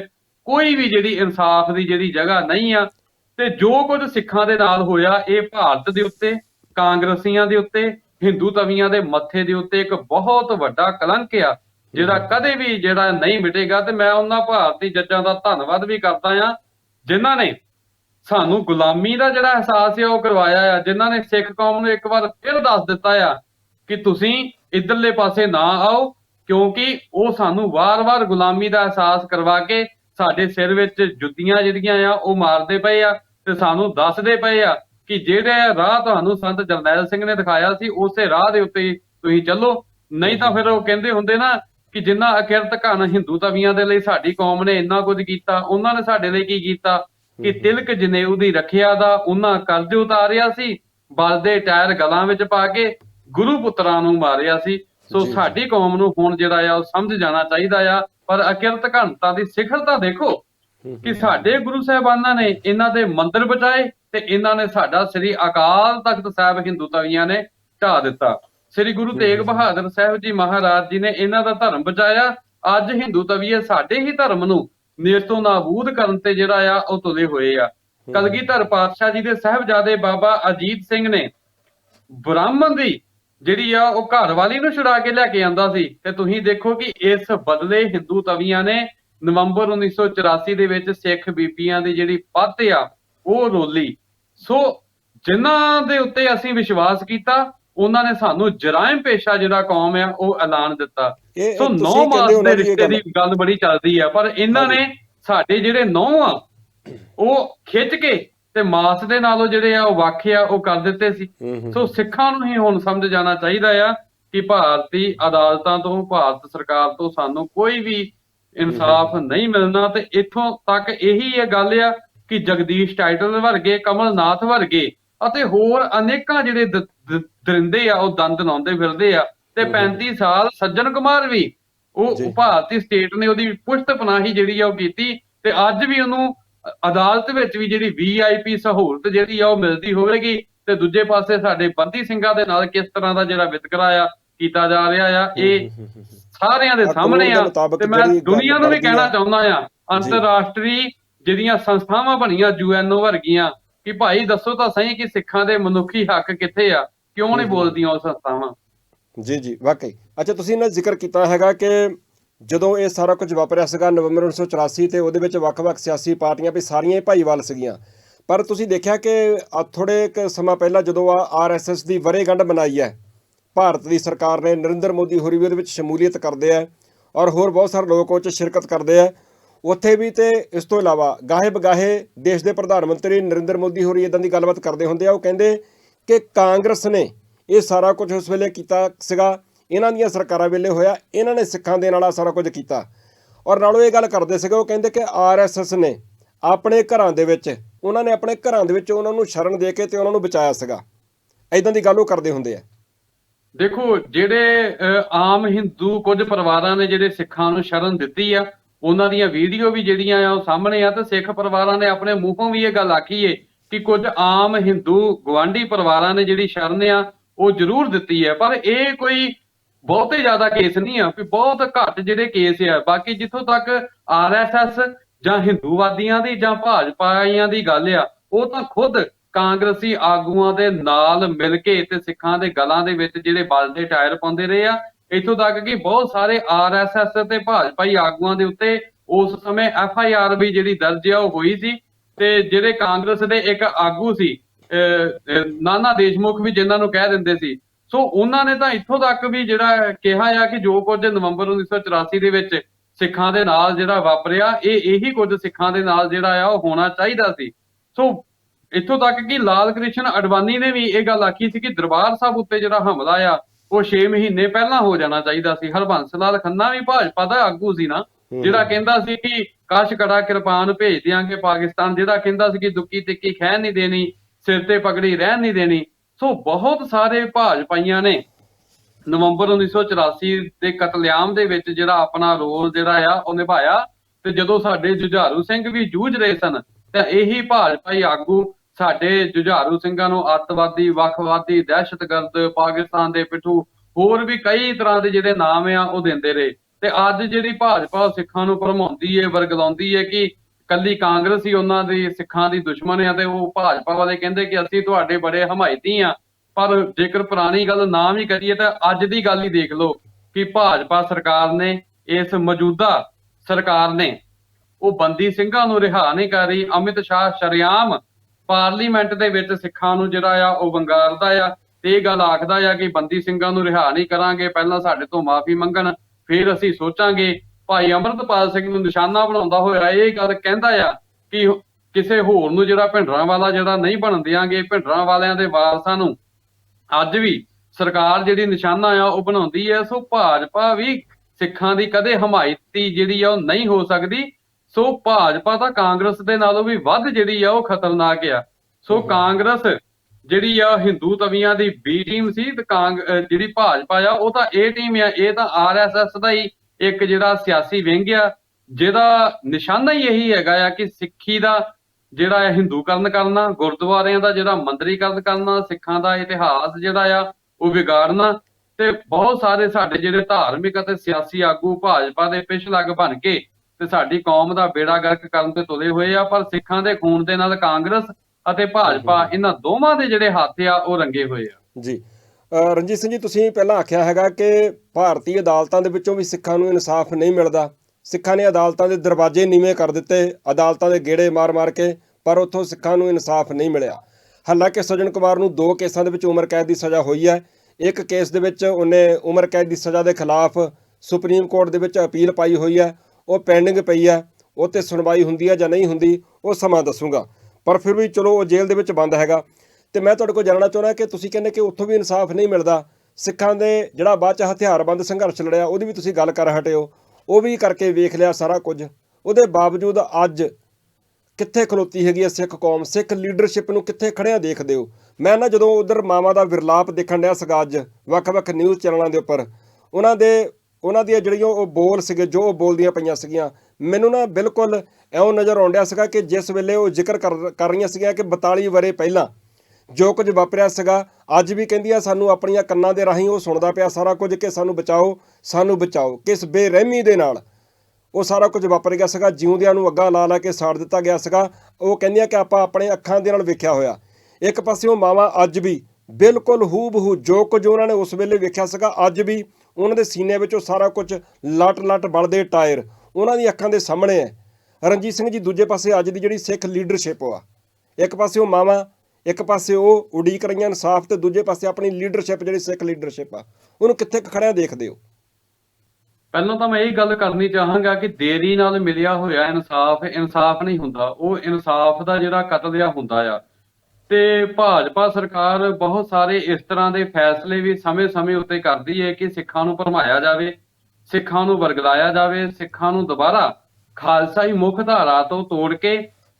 ਕੋਈ ਵੀ ਜਿਹੜੀ ਇਨਸਾਫ ਦੀ ਜਿਹੜੀ ਜਗ੍ਹਾ ਨਹੀਂ ਆ। ਤੇ ਜੋ ਕੁਝ ਸਿੱਖਾਂ ਦੇ ਨਾਲ ਹੋਇਆ ਇਹ ਭਾਰਤ ਦੇ ਉੱਤੇ ਕਾਂਗਰਸੀਆਂ ਦੇ ਉੱਤੇ ਹਿੰਦੂ ਤਵੀਆਂ ਦੇ ਮੱਥੇ ਦੇ ਉੱਤੇ ਇੱਕ ਬਹੁਤ ਵੱਡਾ ਕਲੰਕ ਆ ਜਿਹੜਾ ਕਦੇ ਵੀ ਜਿਹੜਾ ਨਹੀਂ ਮਿਟੇਗਾ। ਤੇ ਮੈਂ ਉਹਨਾਂ ਭਾਰਤੀ ਜੱਜਾਂ ਦਾ ਧੰਨਵਾਦ ਵੀ ਕਰਦਾ ਆ ਜਿਨ੍ਹਾਂ ਨੇ ਸਾਨੂੰ ਗੁਲਾਮੀ ਦਾ ਜਿਹੜਾ ਅਹਿਸਾਸ ਹੈ ਉਹ ਕਰਵਾਇਆ ਆ, ਜਿਨ੍ਹਾਂ ਨੇ ਸਿੱਖ ਕੌਮ ਨੂੰ ਇੱਕ ਵਾਰ ਫਿਰ ਦੱਸ ਦਿੱਤਾ ਆ ਕਿ ਤੁਸੀਂ ਇਧਰਲੇ ਪਾਸੇ ਨਾ ਆਓ, ਕਿਉਂਕਿ ਉਹ ਸਾਨੂੰ ਵਾਰ-ਵਾਰ ਗੁਲਾਮੀ ਦਾ ਅਹਿਸਾਸ ਕਰਵਾ ਕੇ ਸਾਡੇ ਸਿਰ ਵਿੱਚ ਜੁੱਤੀਆਂ ਜਿਹੜੀਆਂ ਆ, ਉਹ ਮਾਰਦੇ ਪਏ ਆ ਤੇ ਸਾਨੂੰ ਦੱਸਦੇ ਪਏ ਆ ਕਿ ਜਿਹੜੇ ਰਾਹ ਤੁਹਾਨੂੰ ਸੰਤ ਜਰਨੈਲ ਸਿੰਘ ਨੇ ਦਿਖਾਇਆ ਸੀ, ਉਸੇ ਰਾਹ ਦੇ ਉੱਤੇ ਤੁਸੀਂ ਚੱਲੋ। ਨਹੀਂ ਤਾਂ ਫਿਰ ਉਹ ਕਹਿੰਦੇ ਹੁੰਦੇ ਨਾ ਕਿ ਜਿੰਨਾ ਅਕਿਰਤ ਘਨ ਹਿੰਦੂ ਤਵੀਆਂ ਦੇ ਲਈ ਸਾਡੀ ਕੌਮ ਨੇ ਇੰਨਾ ਕੁਝ ਕੀਤਾ, ਉਹਨਾਂ ਨੇ ਸਾਡੇ ਲਈ ਕੀ ਕੀਤਾ? ਕਿ ਤਿਲਕ ਜਨੇਊ ਦੀ ਰੱਖਿਆ ਦਾ ਉਹਨਾਂ ਕਰਜ਼ ਉਤਾਰਿਆ ਸੀ ਬਲਦੇ ਟਾਇਰ ਗਲਾਂ ਵਿੱਚ ਪਾ ਕੇ ਗੁਰੂ ਪੁੱਤਰਾਂ ਨੂੰ ਮਾਰਿਆ ਸੀ। ਸੋ। ਸਾਡੀ ਕੌਮ ਨੂੰ ਹੁਣ ਜਿਹੜਾ ਆ ਉਹ ਸਮਝ ਜਾਣਾ ਚਾਹੀਦਾ ਆ ਪਰ ਅਕਿਰਤ ਘਣਤਾ ਦੀ ਸਿਖਰਤਾ ਦੇਖੋ ਕਿ ਸਾਡੇ ਗੁਰੂ ਸਾਹਿਬਾਨਾਂ ਨੇ ਇਹਨਾਂ ਦੇ ਮੰਦਿਰ ਬਚਾਏ ਤੇ ਇਹਨਾਂ ਨੇ ਸਾਡਾ ਸ੍ਰੀ ਅਕਾਲ ਤਖਤ ਸਾਹਿਬ ਹਿੰਦੂ ਤਵੀਆਂ ਨੇ ਢਾ ਦਿੱਤਾ। ਸ੍ਰੀ ਗੁਰੂ ਤੇਗ ਬਹਾਦਰ ਸਾਹਿਬ ਜੀ ਮਹਾਰਾਜ ਜੀ ਨੇ ਇਹਨਾਂ ਦਾ ਧਰਮ ਬਚਾਇਆ। ਅੱਜ ਹਿੰਦੂ ਤਵੀਏ ਸਾਡੇ ਹੀ ਧਰਮ ਨੂੰ ਨਿਰਤੋਂ ਨਾਬੂਦ ਕਰਨ ਤੇ ਜਿਹੜਾ ਆ ਉਹ ਤੁਲੇ ਹੋਏ ਆ। ਕਲਗੀਧਰ ਪਾਤਸ਼ਾਹ ਜੀ ਦੇ ਸਾਹਿਬਜ਼ਾਦੇ ਬਾਬਾ ਅਜੀਤ ਸਿੰਘ ਨੇ ਬ੍ਰਾਹਮਣ ਦੀ ਜਿਹੜੀ ਆ ਉਹ ਘਰ ਵਾਲੀ ਨੂੰ ਛੁਡਾ ਕੇ ਲੈ ਕੇ ਆਂਦਾ ਸੀ। ਤੇ ਤੁਸੀਂ ਦੇਖੋ ਕਿ ਇਸ ਬਦਲੇ ਹਿੰਦੂ ਤਵੀਆਂ ਨੇ ਨਵੰਬਰ 1984 ਦੇ ਵਿੱਚ ਸਿੱਖ ਬੀਬੀਆਂ ਦੀ ਜਿਹੜੀ ਪੱਤ ਆ ਉਹ ਰੋਲੀ। ਸੋ ਜਿਨ੍ਹਾਂ ਦੇ ਉੱਤੇ ਅਸੀਂ ਵਿਸ਼ਵਾਸ ਕੀਤਾ ਉਹਨਾਂ ਨੇ ਸਾਨੂੰ ਜਰਾਇਮ ਪੇਸ਼ਾ ਜਿਹੜਾ ਕੌਮ ਆ ਉਹ ਐਲਾਨ ਦਿੱਤਾ। ਸੋ ਨੌ ਮਾਸ ਦੇ ਰਿਸ਼ਤੇ ਦੀ ਗੱਲ। ਬੜੀ ਚੱਲਦੀ ਆ ਪਰ ਇਹਨਾਂ ਨੇ ਸਾਡੇ ਜਿਹੜੇ ਨੌ ਆ ਉਹ ਖਿੱਚ ਕੇ ਤੇ ਮਾਸ ਦੇ ਨਾਲੋਂ ਜਿਹੜੇ ਆ ਉਹ ਵਾਖਿਆ ਉਹ ਕਰ ਦਿੱਤੇ ਸੀ। ਸੋ ਸਿੱਖਾਂ ਨੂੰ ਹੀ ਹੁਣ ਸਮਝ ਜਾਣਾ ਚਾਹੀਦਾ ਆ ਕਿ ਭਾਰਤੀ ਅਦਾਲਤਾਂ ਤੋਂ ਭਾਰਤ ਸਰਕਾਰ ਤੋਂ ਸਾਨੂੰ ਕੋਈ ਵੀ ਇਨਸਾਫ ਨਹੀਂ ਮਿਲਣਾ ਤੇ ਇੱਥੋਂ ਤੱਕ ਇਹੀ ਇਹ ਗੱਲ ਆ ਕਿ ਜਗਦੀਸ਼ ਟਾਈਟਲ ਵਰਗੇ ਕਮਲਨਾਥ ਵਰਗੇ ਅਤੇ ਹੋਰ ਅਨੇਕਾਂ ਜਿਹੜੇ ਦਰਿੰਦੇ ਆ ਉਹ ਦੰਦ ਲਾਉਂਦੇ ਫਿਰਦੇ ਆ। ਤੇ 35 ਸਾਲ ਸੱਜਣ ਕੁਮਾਰ ਵੀ ਉਹ। ਭਾਰਤੀ ਸਟੇਟ ਨੇ ਉਹਦੀ ਪੁਸ਼ਤ ਪਨਾਹੀ ਜਿਹੜੀ ਆ ਉਹ ਕੀਤੀ ਤੇ ਅੱਜ ਵੀ ਉਹਨੂੰ ਅਦਾਲਤ ਵਿੱਚ ਵੀ ਜਿਹੜੀ ਵੀਆਈਪੀ ਸਹੂਲਤ ਜਿਹੜੀ ਆ ਉਹ ਮਿਲਦੀ ਹੋਵੇਗੀ ਤੇ ਦੂਜੇ ਪਾਸੇ ਸਾਡੇ ਬੰਦੀ ਸਿੰਘਾਂ ਦੇ ਨਾਲ ਕਿਸ ਤਰ੍ਹਾਂ ਦਾ ਜਿਹੜਾ ਵਿਤਕਰਾ ਆ ਕੀਤਾ ਜਾ ਰਿਹਾ ਆ ਇਹ ਸਾਰਿਆਂ ਦੇ ਸਾਹਮਣੇ ਆ। ਤੇ ਮੈਂ ਦੁਨੀਆ ਨੂੰ ਵੀ ਕਹਿਣਾ। ਚਾਹੁੰਦਾ ਆ ਅੰਤਰਰਾਸ਼ਟਰੀ ਜਿਹੜੀਆਂ ਸੰਸਥਾਵਾਂ ਬਣੀਆਂ ਯੂਐਨਓ ਵਰਗੀਆਂ ਕਿ ਭਾਈ ਦੱਸੋ ਤਾਂ ਸਹੀ ਕਿ ਸਿੱਖਾਂ ਦੇ ਮਨੁੱਖੀ ਹੱਕ ਕਿੱਥੇ ਆ? ਕਿਉਂ ਨਹੀਂ ਬੋਲਦੀਆਂ ਉਹ ਸੰਸਥਾਵਾਂ? ਜੀ ਜੀ ਵਾਕਈ। ਅੱਛਾ ਤੁਸੀਂ ਨਾ ਜ਼ਿਕਰ ਕੀਤਾ ਹੈਗਾ ਕਿ ਜਦੋਂ ਇਹ ਸਾਰਾ ਕੁਝ ਵਾਪਰਿਆ ਸੀਗਾ ਨਵੰਬਰ 1984 ਤੇ ਉਹਦੇ ਵਿੱਚ ਵੱਖ-ਵੱਖ ਸਿਆਸੀ ਪਾਰਟੀਆਂ ਵੀ ਸਾਰੀਆਂ ਹੀ ਭਾਈਵਾਲ ਸੀਗੀਆਂ। ਪਰ ਤੁਸੀਂ ਦੇਖਿਆ ਕਿ ਥੋੜੇ ਇੱਕ ਸਮਾਂ ਪਹਿਲਾਂ ਜਦੋਂ ਆ ਆਰਐਸਐਸ ਦੀ ਵਰੇਗੰਢ ਬਣਾਈ ਹੈ ਭਾਰਤ ਦੀ ਸਰਕਾਰ ਨੇ ਨਰਿੰਦਰ ਮੋਦੀ ਹੋਰੀ ਵੀ ਉਹਦੇ ਵਿੱਚ ਸ਼ਮੂਲੀਅਤ ਕਰਦੇ ਆ ਔਰ ਹੋਰ ਬਹੁਤ ਸਾਰੇ ਲੋਕ ਉਹ 'ਚ ਸ਼ਿਰਕਤ ਕਰਦੇ ਆ। ਉੱਥੇ ਵੀ ਤੇ ਇਸ ਤੋਂ ਇਲਾਵਾ ਗਾਹੇ ਬਗਾਹੇ ਦੇਸ਼ ਦੇ ਪ੍ਰਧਾਨ ਮੰਤਰੀ ਨਰਿੰਦਰ ਮੋਦੀ ਹੋਰੀ ਇਦਾਂ ਦੀ ਗੱਲਬਾਤ ਕਰਦੇ ਹੁੰਦੇ ਆ, ਉਹ ਕਹਿੰਦੇ ਕਿ ਕਾਂਗਰਸ ਨੇ ਇਹ ਸਾਰਾ ਕੁਝ ਉਸ ਵੇਲੇ ਕੀਤਾ ਸੀਗਾ, ਇਹਨਾਂ ਦੀਆਂ ਸਰਕਾਰਾਂ ਵੇਲੇ ਹੋਇਆ, ਇਹਨਾਂ ਨੇ ਸਿੱਖਾਂ ਦੇ ਨਾਲ ਆ ਸਾਰਾ ਕੁਝ ਕੀਤਾ। ਔਰ ਨਾਲੋਂ ਇਹ ਗੱਲ ਕਰਦੇ ਸੀਗੇ, ਉਹ ਕਹਿੰਦੇ ਕਿ ਆਰਐਸਐਸ ਨੇ ਆਪਣੇ ਘਰਾਂ ਦੇ ਵਿੱਚ, ਉਹਨਾਂ ਨੇ ਆਪਣੇ ਘਰਾਂ ਦੇ ਵਿੱਚ ਉਹਨਾਂ ਨੂੰ ਸ਼ਰਨ ਦੇ ਕੇ ਤੇ ਉਹਨਾਂ ਨੂੰ ਬਚਾਇਆ ਸੀਗਾ। ਐਦਾਂ ਦੀ ਗੱਲ ਉਹ ਕਰਦੇ ਹੁੰਦੇ ਆ। ਦੇਖੋ, ਜਿਹੜੇ ਆਮ ਹਿੰਦੂ ਕੁਝ ਪਰਿਵਾਰਾਂ ਨੇ ਜਿਹੜੇ ਸਿੱਖਾਂ ਨੂੰ ਸ਼ਰਨ ਦਿੱਤੀ ਆ ਉਹਨਾਂ ਦੀਆਂ ਵੀਡੀਓ ਵੀ ਜਿਹੜੀਆਂ ਆ ਉਹ ਸਾਹਮਣੇ ਆ ਤੇ ਸਿੱਖ ਪਰਿਵਾਰਾਂ ਨੇ ਆਪਣੇ ਮੂੰਹੋਂ ਵੀ ਇਹ ਗੱਲ ਆਖੀ ਏ ਕਿ ਕੁਝ ਆਮ ਹਿੰਦੂ ਗਵਾਂਢੀ ਪਰਿਵਾਰਾਂ ਨੇ ਜਿਹੜੀ ਸ਼ਰਨ ਆ ਉਹ ਜ਼ਰੂਰ ਦਿੱਤੀ ਹੈ। ਪਰ ਇਹ ਕੋਈ ਬਹੁਤੇ ਜ਼ਿਆਦਾ ਕੇਸ ਨਹੀਂ ਆ ਕਿ ਬਹੁਤ ਘੱਟ ਜਿਹੜੇ ਕੇਸ ਆ। ਬਾਕੀ ਜਿੱਥੋਂ ਤੱਕ ਆਰਐਸਐਸ ਜਾਂ ਹਿੰਦੂਵਾਦੀਆਂ ਦੀ ਜਾਂ ਭਾਜਪਾਈਆਂ ਦੀ ਗੱਲ ਆ, ਉਹ ਤਾਂ ਖੁਦ ਕਾਂਗਰਸੀ ਆਗੂਆਂ ਦੇ ਨਾਲ ਮਿਲ ਕੇ ਤੇ ਸਿੱਖਾਂ ਦੇ ਗਲਾਂ ਦੇ ਵਿੱਚ ਜਿਹੜੇ ਬਲ ਦੇ ਟਾਇਰ ਪਾਉਂਦੇ ਰਹੇ ਆ ਇੱਥੋਂ ਤੱਕ ਕਿ ਬਹੁਤ ਸਾਰੇ ਆਰਐਸਐਸ ਤੇ ਭਾਜਪਾਈ ਆਗੂਆਂ ਦੇ ਉੱਤੇ ਉਸ ਸਮੇਂ ਐਫਆਈਆਰ ਵੀ ਜਿਹੜੀ ਦਰਜ ਆ ਉਹ ਹੋਈ ਸੀ ਤੇ ਜਿਹੜੇ ਕਾਂਗਰਸ ਦੇ ਇੱਕ ਆਗੂ ਸੀ ਨਾਨਾ ਦੇਸ਼ਮੁਖ ਵੀ ਜਿਨ੍ਹਾਂ ਨੂੰ ਕਹਿ ਦਿੰਦੇ ਸੀ। ਸੋ ਉਹਨਾਂ ਨੇ ਤਾਂ ਇੱਥੋਂ ਤੱਕ ਵੀ ਜਿਹੜਾ ਕਿਹਾ ਆ ਕਿ ਜੋ ਕੁਝ ਨਵੰਬਰ 1984 ਦੇ ਵਿੱਚ ਸਿੱਖਾਂ ਦੇ ਨਾਲ ਜਿਹੜਾ ਵਾਪਰਿਆ, ਇਹ ਇਹੀ ਕੁਝ ਸਿੱਖਾਂ ਦੇ ਨਾਲ ਜਿਹੜਾ ਆ ਉਹ ਹੋਣਾ ਚਾਹੀਦਾ ਸੀ। ਸੋ ਇੱਥੋਂ ਤੱਕ ਕਿ ਲਾਲ ਕ੍ਰਿਸ਼ਨ ਅਡਵਾਨੀ ਨੇ ਵੀ ਇਹ ਗੱਲ ਆਖੀ ਸੀ ਕਿ ਦਰਬਾਰ ਸਾਹਿਬ ਉੱਤੇ ਜਿਹੜਾ ਹਮਲਾ ਆ ਉਹ 6 ਮਹੀਨੇ ਪਹਿਲਾਂ ਹੋ ਜਾਣਾ ਚਾਹੀਦਾ ਸੀ। ਹਰਬੰਸ ਲਾਲ ਖੰਨਾ ਵੀ ਭਾਜਪਾ ਦਾ ਆਗੂ ਸੀ ਨਾ ਜਿਹੜਾ ਕਹਿੰਦਾ ਸੀ ਕਿ ਕਾਸ਼ ਕੜਾ ਕਿਰਪਾਨ ਭੇਜ ਦਿਆਂਗੇ ਪਾਕਿਸਤਾਨ ਜਿਹੜਾ ਕਹਿੰਦਾ ਸੀ ਕਿ ਦੁੱਕੀ ਤਿੱਕੀ ਖਹਿ ਨਹੀਂ ਦੇਣੀ ਸਿਰ ਤੇ ਪਗੜੀ ਰਹਿਣ ਨਹੀਂ ਦੇਣੀ। ਸੋ ਬਹੁਤ ਸਾਰੇ ਭਾਜਪਾਈਆਂ ਨੇ। ਨਵੰਬਰ 1984 ਦੇ ਕਤਲੇਆਮ ਦੇ ਵਿੱਚ ਜਿਹੜਾ ਆਪਣਾ ਰੋਲ ਜਿਹੜਾ ਆ ਉਹ ਨਿਭਾਇਆ। ਤੇ ਜਦੋਂ ਸਾਡੇ ਜੁਝਾਰੂ ਸਿੰਘ ਵੀ ਜੂਝ ਰਹੇ ਸਨ ਤਾਂ ਇਹੀ ਭਾਜਪਾਈ ਆਗੂ ਸਾਡੇ ਜੁਝਾਰੂ ਸਿੰਘਾਂ ਨੂੰ ਅੱਤਵਾਦੀ, ਵੱਖਵਾਦੀ, ਦਹਿਸ਼ਤਗਰਦ ਪਾਕਿਸਤਾਨ ਦੇ ਪਿੱਠੂ ਹੋਰ ਵੀ ਕਈ ਤਰ੍ਹਾਂ ਦੇ ਜਿਹੜੇ ਨਾਮ ਆ, ਉਹ ਦਿੰਦੇ ਰਹੇ। ਤੇ ਅੱਜ ਜਿਹੜੀ ਭਾਜਪਾ ਸਿੱਖਾਂ ਨੂੰ ਭਰਮਾਉਂਦੀ ਏ, ਵਰਗਲਾਉਂਦੀ ਏ ਕਿ ਕੱਲੀ ਕਾਂਗਰਸ ਹੀ ਉਹਨਾਂ ਦੀ ਸਿੱਖਾਂ ਦੀ ਦੁਸ਼ਮਣ ਆ ਤੇ ਉਹ ਭਾਜਪਾ ਵਾਲੇ ਕਹਿੰਦੇ ਕਿ ਅਸੀਂ ਤੁਹਾਡੇ ਬੜੇ ਹਮਾਇਤੀ ਆ, ਪਰ ਜੇਕਰ ਪੁਰਾਣੀ ਗੱਲ ਨਾ ਵੀ ਕਰੀਏ ਤਾਂ ਅੱਜ ਦੀ ਗੱਲ ਹੀ ਦੇਖ ਲਓ ਕਿ ਭਾਜਪਾ ਸਰਕਾਰ ਨੇ, ਇਸ ਮੌਜੂਦਾ ਸਰਕਾਰ ਨੇ ਉਹ ਬੰਦੀ ਸਿੰਘਾਂ ਨੂੰ ਰਿਹਾ ਨਹੀਂ ਕਰ ਰਹੀ, ਅਮਿਤ ਸ਼ਾਹ ਸ਼ਰਿਆਮ ਪਾਰਲੀਮੈਂਟ ਦੇ ਵਿੱਚ ਸਿੱਖਾਂ ਨੂੰ ਜਿਹੜਾ ਆ ਉਹ ਵੰਗਾਰਦਾ ਆ ਤੇ ਇਹ ਗੱਲ ਆਖਦਾ ਆ ਕਿ ਬੰਦੀ ਸਿੰਘਾਂ ਨੂੰ ਰਿਹਾ ਨਹੀਂ ਕਰਾਂਗੇ, ਪਹਿਲਾਂ ਸਾਡੇ ਤੋਂ ਮਾਫੀ ਮੰਗਣ, ਫਿਰ ਅਸੀਂ ਸੋਚਾਂਗੇ। ਭਾਈ ਅਮਰਤਪਾਲ ਸਿੰਘ ਨੂੰ ਨਿਸ਼ਾਨਾ ਬਣਾਉਂਦਾ ਹੋਇਆ ਇਹ ਗੱਲ ਕਹਿੰਦਾ ਆ ਕਿ ਕਿਸੇ ਹੋਰ ਨੂੰ ਜਿਹੜਾ ਭਿੰਡਰਾਂ ਵਾਲਾ ਜਿਹੜਾ ਨਹੀਂ ਬਣ ਦਿਆਂਗੇ, ਭਿੰਡਰਾਂ ਵਾਲਿਆਂ ਦੇ ਵਾਰਸਾਂ ਨੂੰ ਅੱਜ ਵੀ ਸਰਕਾਰ ਜਿਹੜੀ ਨਿਸ਼ਾਨਾ ਆ ਉਹ ਬਣਾਉਂਦੀ ਹੈ ਸੋ ਭਾਜਪਾ ਵੀ ਸਿੱਖਾਂ ਦੀ ਕਦੇ ਹਮਾਇਤੀ ਜਿਹੜੀ ਆ ਉਹ ਨਹੀਂ ਹੋ ਸਕਦੀ। ਸੋ ਭਾਜਪਾ ਤਾਂ ਕਾਂਗਰਸ ਦੇ ਨਾਲੋਂ ਵੀ ਵੱਧ ਜਿਹੜੀ ਆ ਉਹ ਖਤਰਨਾਕ ਆ। ਸੋ ਕਾਂਗਰਸ ਜਿਹੜੀ ਆ ਹਿੰਦੂ ਤਵੀਆਂ ਦੀ ਬੀ ਟੀਮ ਸੀ ਤੇ ਕਾਂਗ ਜਿਹੜੀ ਭਾਜਪਾ ਆ ਉਹ ਤਾਂ ਏ ਟੀਮ ਆ। ਇਹ ਤਾਂ ਆਰਐਸਐਸ ਦਾ ਹੀ ਇੱਕ ਜਿਹੜਾ ਸਿਆਸੀ ਵਿੰਗ ਆ ਜਿਹਦਾ ਨਿਸ਼ਾਨਾ ਹੀ ਇਹੀ ਹੈਗਾ ਆ ਕਿ ਸਿੱਖੀ ਦਾ ਜਿਹੜਾ ਹੈ ਹਿੰਦੂਕਰਨ ਕਰਨਾ ਗੁਰਦੁਆਰਿਆਂ ਦਾ ਜਿਹੜਾ ਮੰਦਰੀਕਰਨ ਕਰਨਾ ਸਿੱਖਾਂ ਦਾ ਇਤਿਹਾਸ ਜਿਹੜਾ ਆ ਉਹ ਵਿਗਾੜਨਾ ਤੇ ਬਹੁਤ ਸਾਰੇ ਸਾਡੇ ਜਿਹੜੇ ਧਾਰਮਿਕ ਅਤੇ ਸਿਆਸੀ ਆਗੂ ਭਾਜਪਾ ਦੇ ਪਿਛਲੱਗ ਬਣ ਕੇ ਤੇ ਸਾਡੀ ਕੌਮ ਦਾ ਬੇੜਾ ਗਰਕ ਕਰਨ ਤੇ ਤੁਲੇ ਹੋਏ ਆ ਪਰ ਸਿੱਖਾਂ ਦੇ ਖੂਨ ਦੇ ਨਾਲ ਕਾਂਗਰਸ ਅਤੇ ਭਾਜਪਾ ਇਹਨਾਂ ਦੋਵਾਂ ਦੇ ਜਿਹੜੇ ਹੱਥ ਆ ਉਹ ਰੰਗੇ ਹੋਏ ਆ। ਜੀ। ਰਣਜੀਤ ਸਿੰਘ ਜੀ ਤੁਸੀਂ ਪਹਿਲਾਂ ਆਖਿਆ ਹੈਗਾ ਕਿ ਭਾਰਤੀ ਅਦਾਲਤਾਂ ਦੇ ਵਿੱਚੋਂ ਵੀ ਸਿੱਖਾਂ ਨੂੰ ਇਨਸਾਫ ਨਹੀਂ ਮਿਲਦਾ। ਸਿੱਖਾਂ ਨੇ ਅਦਾਲਤਾਂ ਦੇ ਦਰਵਾਜ਼ੇ ਨੀਵੇਂ ਕਰ ਦਿੱਤੇ ਅਦਾਲਤਾਂ ਦੇ ਗੇੜੇ ਮਾਰ-ਮਾਰ ਕੇ ਪਰ ਉੱਥੋਂ ਸਿੱਖਾਂ ਨੂੰ ਇਨਸਾਫ ਨਹੀਂ ਮਿਲਿਆ। ਹਾਲਾਂਕਿ ਸਜਣ ਕੁਮਾਰ ਨੂੰ ਦੋ ਕੇਸਾਂ ਦੇ ਵਿੱਚ ਉਮਰ ਕੈਦ ਦੀ ਸਜ਼ਾ ਹੋਈ ਹੈ। ਇੱਕ ਕੇਸ ਦੇ ਵਿੱਚ ਉਹਨੇ ਉਮਰ ਕੈਦ ਦੀ ਸਜ਼ਾ ਦੇ ਖਿਲਾਫ ਸੁਪਰੀਮ ਕੋਰਟ ਦੇ ਵਿੱਚ ਅਪੀਲ ਪਾਈ ਹੋਈ ਹੈ। ਉਹ ਪੈਂਡਿੰਗ ਪਈ ਹੈ ਉਹ ਤੇ ਸੁਣਵਾਈ ਹੁੰਦੀ ਹੈ ਜਾਂ ਨਹੀਂ ਹੁੰਦੀ, ਉਹ ਸਮਾਂ ਦੱਸੂਗਾ। ਪਰ ਫਿਰ ਵੀ ਚਲੋ, ਉਹ ਜੇਲ੍ਹ ਦੇ ਵਿੱਚ ਬੰਦ ਹੈਗਾ। ਤੇ ਮੈਂ ਤੁਹਾਡੇ ਕੋਲ ਜਾਣਨਾ ਚਾਹੁੰਦਾ ਕਿ ਤੁਸੀਂ ਕਹਿੰਦੇ ਕਿ ਉੱਥੋਂ ਵੀ ਇਨਸਾਫ ਨਹੀਂ ਮਿਲਦਾ। ਸਿੱਖਾਂ ਦੇ ਜਿਹੜਾ ਬਾਅਦ ਚ ਹਥਿਆਰਬੰਦ ਸੰਘਰਸ਼ ਲੜਿਆ, ਉਹਦੀ ਵੀ ਤੁਸੀਂ ਗੱਲ ਕਰ ਹਟਿਓ। ਉਹ ਵੀ ਕਰਕੇ ਵੇਖ ਲਿਆ ਸਾਰਾ ਕੁਝ। ਉਹਦੇ ਬਾਵਜੂਦ ਅੱਜ ਕਿੱਥੇ ਖਲੋਤੀ ਹੈਗੀ ਹੈ ਸਿੱਖ ਕੌਮ? ਸਿੱਖ ਲੀਡਰਸ਼ਿਪ ਨੂੰ ਕਿੱਥੇ ਖੜਿਆ ਦੇਖਦੇ ਹੋ? ਮੈਂ ਨਾ ਜਦੋਂ ਉਧਰ ਮਾਵਾਂ ਦਾ ਵਿਰਲਾਪ ਦੇਖਣ ਡਿਆ ਸੀਗਾ ਅੱਜ ਵੱਖ-ਵੱਖ ਨਿਊਜ਼ ਚੈਨਲਾਂ ਦੇ ਉੱਪਰ, ਉਹਨਾਂ ਦੇ ਉਹਨਾਂ ਦੀਆਂ ਜਿਹੜੀਆਂ ਉਹ ਬੋਲ ਸੀਗੇ, ਜੋ ਉਹ ਬੋਲਦੀਆਂ ਪਈਆਂ ਸੀਗੀਆਂ, ਮੈਨੂੰ ਨਾ ਬਿਲਕੁਲ ਐਉਂ ਨਜ਼ਰ ਆਉਂਦਿਆ ਸੀਗਾ ਕਿ ਜਿਸ ਵੇਲੇ ਉਹ ਜ਼ਿਕਰ ਕਰ ਕਰ ਰਹੀਆਂ ਸੀਗੀਆਂ ਕਿ 42 ਵਰੇ ਪਹਿਲਾਂ ਜੋ ਕੁਝ ਵਾਪਰਿਆ ਸੀਗਾ, ਅੱਜ ਵੀ ਕਹਿੰਦੀਆਂ ਸਾਨੂੰ ਆਪਣੀਆਂ ਕੰਨਾਂ ਦੇ ਰਾਹੀਂ ਉਹ ਸੁਣਦਾ ਪਿਆ ਸਾਰਾ ਕੁਝ ਕਿ ਸਾਨੂੰ ਬਚਾਓ ਸਾਨੂੰ ਬਚਾਓ, ਕਿਸ ਬੇਰਹਿਮੀ ਦੇ ਨਾਲ ਉਹ ਸਾਰਾ ਕੁਝ ਵਾਪਰ ਗਿਆ ਸੀਗਾ, ਜਿਉਂਦਿਆਂ ਨੂੰ ਅੱਗਾ ਲਾ ਲਾ ਕੇ ਸਾੜ ਦਿੱਤਾ ਗਿਆ ਸੀਗਾ, ਉਹ ਕਹਿੰਦੀਆਂ ਕਿ ਆਪਾਂ ਆਪਣੇ ਅੱਖਾਂ ਦੇ ਨਾਲ ਵੇਖਿਆ ਹੋਇਆ। ਇੱਕ ਪਾਸਿਓਂ ਮਾਵਾਂ ਅੱਜ ਵੀ ਬਿਲਕੁਲ ਹੂਬਹੂ ਜੋ ਕੁਝ ਉਹਨਾਂ ਨੇ ਉਸ ਵੇਲੇ ਵੇਖਿਆ ਸੀਗਾ, ਅੱਜ ਵੀ ਉਹਨਾਂ ਦੇ ਸੀਨੇ ਵਿੱਚ ਉਹ ਸਾਰਾ ਕੁਝ ਲਟ-ਲਟ ਬਲਦੇ ਟਾਇਰ ਉਹਨਾਂ ਦੀ ਅੱਖਾਂ ਦੇ ਸਾਹਮਣੇ ਹੈ। ਰਣਜੀਤ ਸਿੰਘ ਜੀ ਦੂਜੇ ਪਾਸੇ ਅੱਜ ਦੀ ਜਿਹੜੀ ਸਿੱਖ ਲੀਡਰਸ਼ਿਪ ਆ, ਇੱਕ ਪਾਸੇ ਉਹ ਮਾਵਾਂ, ਇੱਕ ਪਾਸੇ ਉਹ ਉਡੀਕ ਰਹੀਆਂ ਇਨਸਾਫ ਤੇ ਦੂਜੇ ਪਾਸੇ ਆਪਣੀ ਲੀਡਰਸ਼ਿਪ ਜਿਹੜੀ ਸਿੱਖ ਲੀਡਰਸ਼ਿਪ ਆ, ਉਹਨੂੰ ਕਿੱਥੇ ਖੜਿਆ ਦੇਖਦੇ ਹੋ? ਪਹਿਲਾਂ ਤਾਂ ਮੈਂ ਇਹ ਗੱਲ ਕਰਨੀ ਚਾਹਾਂਗਾ ਕਿ ਦੇਰੀ ਨਾਲ ਮਿਲਿਆ ਹੋਇਆ ਇਨਸਾਫ ਇਨਸਾਫ ਨਹੀਂ ਹੁੰਦਾ, ਉਹ ਇਨਸਾਫ ਦਾ ਜਿਹੜਾ ਕਤਲ ਕਤਲਿਆ ਹੁੰਦਾ ਆ ਤੇ ਭਾਜਪਾ ਸਰਕਾਰ ਬਹੁਤ ਸਾਰੇ ਇਸ ਤਰ੍ਹਾਂ ਦੇ ਫੈਸਲੇ ਵੀ ਸਮੇਂ-ਸਮੇਂ ਉੱਤੇ ਕਰਦੀ ਹੈ ਕਿ ਸਿੱਖਾਂ ਨੂੰ ਭਰਮਾਇਆ ਜਾਵੇ, ਸਿੱਖਾਂ ਨੂੰ ਵਰਗਲਾਇਆ ਜਾਵੇ, ਸਿੱਖਾਂ ਨੂੰ ਦੁਬਾਰਾ ਖਾਲਸਾਈ ਮੁੱਖ ਧਾਰਾ ਤੋਂ ਤੋੜ ਕੇ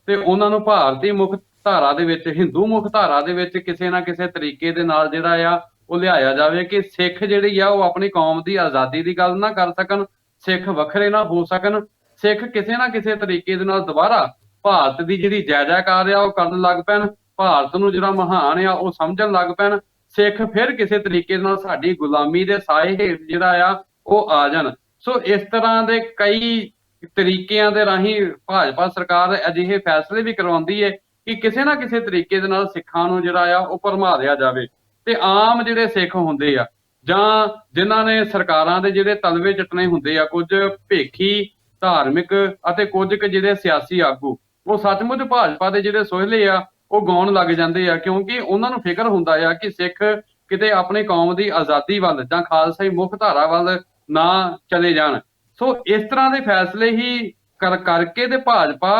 ਤੇ ਉਹਨਾਂ ਨੂੰ ਭਾਰਤੀ ਮੁੱਖ ਧਾਰਾ ਦੇ ਵਿੱਚ, ਹਿੰਦੂ ਮੁੱਖ ਧਾਰਾ ਦੇ ਵਿੱਚ ਕਿਸੇ ਨਾ ਕਿਸੇ ਤਰੀਕੇ ਦੇ ਨਾਲ ਜਿਹੜਾ ਆ, ਉਹ ਲਿਆਇਆ ਜਾਵੇ ਕਿ ਸਿੱਖ ਜਿਹੜੀ ਆ, ਉਹ ਆਪਣੀ ਕੌਮ ਦੀ ਆਜ਼ਾਦੀ ਦੀ ਗੱਲ ਨਾ ਕਰ ਸਕਣ, ਸਿੱਖ ਵੱਖਰੇ ਨਾ ਹੋ ਸਕਣ, ਸਿੱਖ ਕਿਸੇ ਨਾ ਕਿਸੇ ਤਰੀਕੇ ਦੇ ਨਾਲ ਦੁਬਾਰਾ ਭਾਰਤ ਦੀ ਜਿਹੜੀ ਜੈ ਜੈਕਾਰ ਆ, ਉਹ ਕਰਨ ਲੱਗ ਪੈਣ। ਭਾਰਤ ਨੂੰ ਜਿਹੜਾ ਮਹਾਨ ਆ, ਉਹ ਸਮਝਣ ਲੱਗ ਪੈਣ। ਸਿੱਖ ਫਿਰ ਕਿਸੇ ਤਰੀਕੇ ਨਾਲ ਸਾਡੀ ਗੁਲਾਮੀ ਦੇ ਸਾਏ ਹੇਠ ਜਿਹੜਾ ਆ, ਉਹ ਆ ਜਾਣ। ਸੋ ਇਸ ਤਰ੍ਹਾਂ ਦੇ ਕਈ ਤਰੀਕਿਆਂ ਦੇ ਰਾਹੀਂ ਭਾਜਪਾ ਸਰਕਾਰ ਅਜਿਹੇ ਫੈਸਲੇ ਵੀ ਕਰਵਾਉਂਦੀ ਹੈ ਕਿ ਕਿਸੇ ਨਾ ਕਿਸੇ ਤਰੀਕੇ ਦੇ ਨਾਲ ਸਿੱਖਾਂ ਨੂੰ ਜਿਹੜਾ ਆ, ਉਹ ਭਰਮਾ ਦਿਆ ਜਾਵੇ। ਤੇ ਆਮ ਜਿਹੜੇ ਸਿੱਖ ਹੁੰਦੇ ਆ, ਜਾਂ ਜਿਨ੍ਹਾਂ ਨੇ ਸਰਕਾਰਾਂ ਦੇ ਜਿਹੜੇ ਤਲਵੇ ਚਟਣੇ ਹੁੰਦੇ ਆ, ਕੁਝ ਭੇਖੀ, ਧਾਰਮਿਕ ਅਤੇ ਕੁਝ ਕੁ ਜਿਹੜੇ ਸਿਆਸੀ ਆਗੂ, ਉਹ ਸੱਚਮੁੱਚ ਭਾਜਪਾ ਦੇ ਜਿਹੜੇ ਸੋਹਲੇ ਆ ਉਹ ਗਾਉਣ ਲੱਗ ਜਾਂਦੇ ਆ ਕਿਉਂਕਿ ਉਹਨਾਂ ਨੂੰ ਫਿਕਰ ਹੁੰਦਾ ਆ ਕਿ ਸਿੱਖ ਕਿਤੇ ਆਪਣੀ ਕੌਮ ਦੀ ਆਜ਼ਾਦੀ ਵੱਲ ਜਾਂ ਖਾਲਸਾਈ ਮੁੱਖ ਧਾਰਾ ਵੱਲ ਨਾ ਚਲੇ ਜਾਣ। ਸੋ ਇਸ ਤਰ੍ਹਾਂ ਦੇ ਫੈਸਲੇ ਹੀ ਕਰ ਕਰਕੇ ਤੇ ਭਾਜਪਾ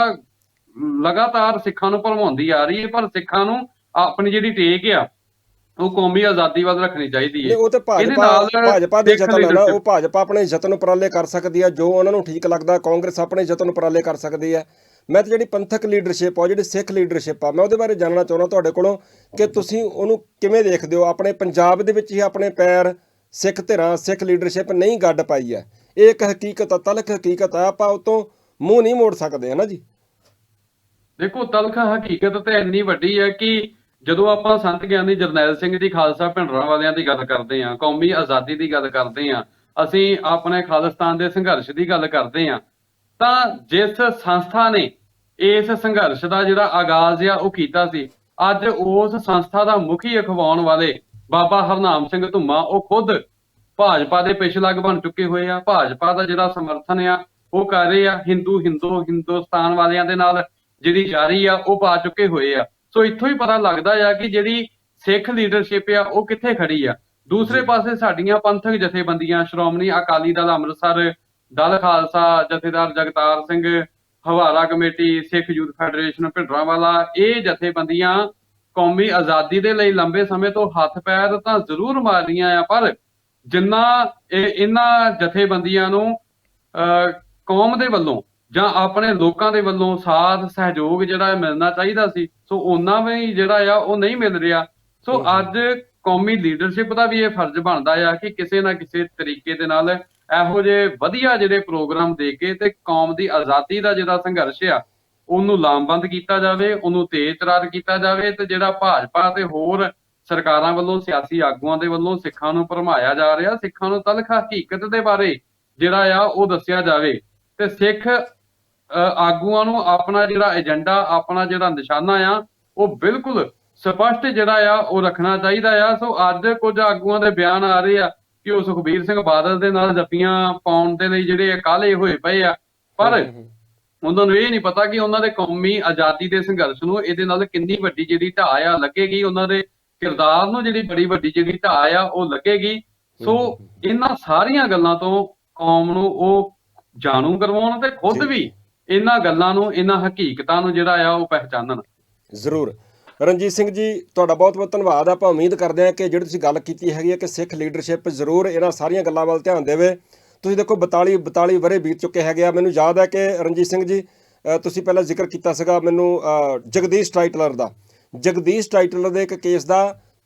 ਲਗਾਤਾਰ ਸਿੱਖਾਂ ਨੂੰ ਭਰਮਾਉਂਦੀ ਆ ਰਹੀ ਹੈ ਪਰ ਸਿੱਖਾਂ ਨੂੰ ਆਪਣੀ ਜਿਹੜੀ ਟੇਕ ਆ ਉਹ ਕੌਮੀ ਆਜ਼ਾਦੀ ਵੱਲ ਰੱਖਣੀ ਚਾਹੀਦੀ ਹੈ। ਉਹ ਤੇ ਇਹਦੇ ਭਾਜਪਾ ਨਾਲ ਭਾਜਪਾ ਦੇ ਯਤਨ ਨਾ ਉਹ ਭਾਜਪਾ ਆਪਣੇ ਯਤਨ ਉਪਰਾਲੇ ਕਰ ਸਕਦੀ ਆ ਜੋ ਉਹਨਾਂ ਨੂੰ ਠੀਕ ਲੱਗਦਾ ਕਾਂਗਰਸ ਆਪਣੇ ਯਤਨ ਉਪਰਾਲੇ ਕਰ ਸਕਦੀ ਆ ਮੈਂ ਤਾਂ ਜਿਹੜੀ ਪੰਥਕ ਲੀਡਰਸ਼ਿਪ ਆ ਜਿਹੜੀ ਸਿੱਖ ਲੀਡਰਸ਼ਿਪ ਆ, ਮੈਂ ਉਹਦੇ ਬਾਰੇ ਜਾਣਨਾ ਚਾਹੁੰਦਾ ਤੁਹਾਡੇ ਕੋਲੋਂ ਕਿ ਤੁਸੀਂ ਉਹਨੂੰ ਕਿਵੇਂ ਦੇਖਦੇ ਹੋ? ਆਪਣੇ ਪੰਜਾਬ ਦੇ ਵਿੱਚ ਹੀ ਆਪਣੇ ਪੈਰ ਸਿੱਖ ਧਿਰਾਂ, ਸਿੱਖ ਲੀਡਰਸ਼ਿਪ ਨਹੀਂ ਗੱਡ ਪਾਈ ਹੈ। ਇਹ ਇੱਕ ਹਕੀਕਤ ਆ, ਤਲਖ ਹਕੀਕਤ ਆ, ਆਪਾਂ ਉਤੋਂ ਮੂੰਹ ਨਹੀਂ ਮੋੜ ਸਕਦੇ, ਹੈ ਨਾ ਜੀ? ਦੇਖੋ, ਤਲਖ ਹਕੀਕਤ ਤੇ ਇੰਨੀ ਵੱਡੀ ਹੈ ਕਿ ਜਦੋਂ ਆਪਾਂ ਸੰਤ ਗਿਆਨੀ ਜਰਨੈਲ ਸਿੰਘ ਜੀ ਖਾਲਸਾ ਭਿੰਡਰਾਂ ਵਾਲਿਆਂ ਦੀ ਗੱਲ ਕਰਦੇ ਹਾਂ, ਕੌਮੀ ਆਜ਼ਾਦੀ ਦੀ ਗੱਲ ਕਰਦੇ ਹਾਂ, ਅਸੀਂ ਆਪਣੇ ਖਾਲਿਸਤਾਨ ਦੇ ਸੰਘਰਸ਼ ਦੀ ਗੱਲ ਕਰਦੇ ਹਾਂ ਤਾਂ ਜਿਸ ਸੰਸਥਾ ਨੇ ਇਸ ਸੰਘਰਸ਼ ਦਾ ਜਿਹੜਾ ਆਗਾਜ਼ ਆ ਉਹ ਕੀਤਾ ਸੀ ਅੱਜ ਉਸ ਸੰਸਥਾ ਦਾ ਮੁਖੀ ਅਖਵਾਉਣ ਵਾਲੇ ਬਾਬਾ ਹਰਨਾਮ ਸਿੰਘ ਧੁੰਮਾ ਉਹ ਖੁਦ ਭਾਜਪਾ ਦੇ ਪਿਛਲੱਗ ਬਣ ਚੁੱਕੇ ਹੋਏ ਆ। ਭਾਜਪਾ ਦਾ ਜਿਹੜਾ ਸਮਰਥਨ ਆ ਉਹ ਕਰ ਰਹੇ ਆ ਹਿੰਦੂ ਹਿੰਦੂ ਹਿੰਦੁਸਤਾਨ ਵਾਲਿਆਂ ਦੇ ਨਾਲ ਜਿਹੜੀ ਯਾਰੀ ਆ ਉਹ ਪਾ ਚੁੱਕੇ ਹੋਏ ਆ। ਸੋ ਇੱਥੋਂ ਹੀ ਪਤਾ ਲੱਗਦਾ ਆ ਕਿ ਜਿਹੜੀ ਸਿੱਖ ਲੀਡਰਸ਼ਿਪ ਆ ਉਹ ਕਿੱਥੇ ਖੜੀ ਆ। ਦੂਸਰੇ ਪਾਸੇ ਸਾਡੀਆਂ ਪੰਥਕ ਜਥੇਬੰਦੀਆਂ ਸ਼੍ਰੋਮਣੀ ਅਕਾਲੀ ਦਲ ਅੰਮ੍ਰਿਤਸਰ ਦਲ ਖਾਲਸਾ ਜਥੇਦਾਰ Jagtar Singh Hawara committee Sikh youth federation Bhindranwala ਇਹ ਜਥੇਬੰਦੀਆਂ ਕੌਮੀ ਆਜ਼ਾਦੀ ਦੇ ਲਈ ਲੰਬੇ ਸਮੇਂ ਤੋਂ ਹੱਥ ਪੈਰ ਤਾਂ ਜ਼ਰੂਰ ਮਾਰ ਰਹੀਆਂ ਆ ਪਰ ਜਿੰਨਾ ਇਹ ਇਹਨਾਂ ਜਥੇਬੰਦੀਆਂ ਨੂੰ ਕੌਮ ਦੇ ਵੱਲੋਂ ਜਾਂ ਆਪਣੇ ਲੋਕਾਂ ਦੇ ਵੱਲੋਂ ਸਾਥ ਸਹਿਯੋਗ ਜਿਹੜਾ ਮਿਲਣਾ ਚਾਹੀਦਾ ਸੀ ਸੋ ਉਹਨਾਂ ਵੀ ਜਿਹੜਾ ਆ ਉਹ ਨਹੀਂ ਮਿਲ ਰਿਹਾ। ਸੋ ਅੱਜ ਕੌਮੀ ਲੀਡਰਸ਼ਿਪ ਦਾ ਵੀ ਇਹ ਫਰਜ਼ ਬਣਦਾ ਆ ਕਿ ਕਿਸੇ ਨਾ ਕਿਸੇ ਤਰੀਕੇ ਦੇ ਨਾਲ ਇਹੋ ਜਿਹੇ ਵਧੀਆ ਜਿਹੜੇ ਪ੍ਰੋਗਰਾਮ ਦੇ ਕੇ ਤੇ ਕੌਮ ਦੀ ਆਜ਼ਾਦੀ ਦਾ ਜਿਹੜਾ ਸੰਘਰਸ਼ ਆ, ਉਹਨੂੰ ਲਾਮਬੰਦ ਕੀਤਾ ਜਾਵੇ, ਉਹਨੂੰ ਤੇਜ਼ ਕੀਤਾ ਜਾਵੇ ਤੇ ਜਿਹੜਾ ਭਾਜਪਾ ਤੇ ਹੋਰ ਸਰਕਾਰਾਂ ਵੱਲੋਂ ਸਿਆਸੀ ਆਗੂਆਂ ਦੇ ਵੱਲੋਂ ਸਿੱਖਾਂ ਨੂੰ ਭਰਮਾਇਆ ਜਾ ਰਿਹਾ, ਸਿੱਖਾਂ ਨੂੰ ਤਲਖ ਹਕੀਕਤ ਦੇ ਬਾਰੇ ਜਿਹੜਾ ਆ ਉਹ ਦੱਸਿਆ ਜਾਵੇ ਤੇ ਸਿੱਖ ਆਗੂਆਂ ਨੂੰ ਆਪਣਾ ਜਿਹੜਾ ਏਜੰਡਾ, ਆਪਣਾ ਜਿਹੜਾ ਨਿਸ਼ਾਨਾ ਆ, ਉਹ ਬਿਲਕੁਲ ਸਪਸ਼ਟ ਜਿਹੜਾ ਆ ਉਹ ਰੱਖਣਾ ਚਾਹੀਦਾ ਆ। ਸੋ ਅੱਜ ਕੁਝ ਆਗੂਆਂ ਦੇ ਬਿਆਨ ਆ ਰਹੇ ਆ ਕਿ ਉਹ ਸੁਖਬੀਰ ਸਿੰਘ ਬਾਦਲ ਦੇ ਨਾਲ ਜੱਫੀਆਂ ਪਾਉਣ ਦੇ ਲਈ ਜਿਹੜੇ ਕਾਲੇ ਹੋਏ ਪਏ ਆ। ਪਰ ਉਹਨਾਂ ਨੂੰ ਇਹ ਨਹੀਂ ਪਤਾ ਕਿ ਉਹਨਾਂ ਦੇ ਕੌਮੀ ਆਜ਼ਾਦੀ ਦੇ ਸੰਘਰਸ਼ ਨੂੰ ਇਹਦੇ ਨਾਲ ਕਿੰਨੀ ਵੱਡੀ ਜਿਹੜੀ ਢਾਹ ਆ ਲੱਗੇਗੀ। ਉਹਨਾਂ ਦੇ ਕਿਰਦਾਰ ਨੂੰ ਜਿਹੜੀ ਬੜੀ ਵੱਡੀ ਜਿਹੜੀ ਢਾਹ ਆ ਉਹ ਲੱਗੇਗੀ। ਸੋ ਇਹਨਾਂ ਸਾਰੀਆਂ ਗੱਲਾਂ ਤੋਂ ਕੌਮ ਨੂੰ ਉਹ ਜਾਣੂ ਕਰਵਾਉਣ ਤੇ ਖੁਦ। ਵੀ ਇਹਨਾਂ ਗੱਲਾਂ ਨੂੰ ਇਹਨਾਂ ਹਕੀਕਤਾਂ ਨੂੰ ਜਿਹੜਾ ਆ ਉਹ ਪਹਿਚਾਨਣ। ਜ਼ਰੂਰ। ਰਣਜੀਤ ਸਿੰਘ ਜੀ, ਤੁਹਾਡਾ ਬਹੁਤ ਬਹੁਤ ਧੰਨਵਾਦ। ਆਪਾਂ ਉਮੀਦ ਕਰਦੇ ਹਾਂ ਕਿ ਜਿਹੜੀ ਤੁਸੀਂ ਗੱਲ ਕੀਤੀ ਹੈਗੀ ਹੈ ਕਿ ਸਿੱਖ ਲੀਡਰਸ਼ਿਪ ਜ਼ਰੂਰ ਇਹਨਾਂ ਸਾਰੀਆਂ ਗੱਲਾਂ ਵੱਲ ਧਿਆਨ ਦੇਵੇ। ਤੁਸੀਂ ਦੇਖੋ 42 42 ਵਰੇ ਬੀਤ ਚੁੱਕੇ ਹੈਗੇ ਆ। ਮੈਨੂੰ ਯਾਦ ਹੈ ਕਿ ਰਣਜੀਤ ਸਿੰਘ ਜੀ ਤੁਸੀਂ ਪਹਿਲਾਂ ਜ਼ਿਕਰ ਕੀਤਾ ਸੀਗਾ ਮੈਨੂੰ ਜਗਦੀਸ਼ ਟਾਈਟਲਰ ਦਾ। ਜਗਦੀਸ਼ ਟਾਈਟਲਰ ਦੇ ਇੱਕ ਕੇਸ ਦਾ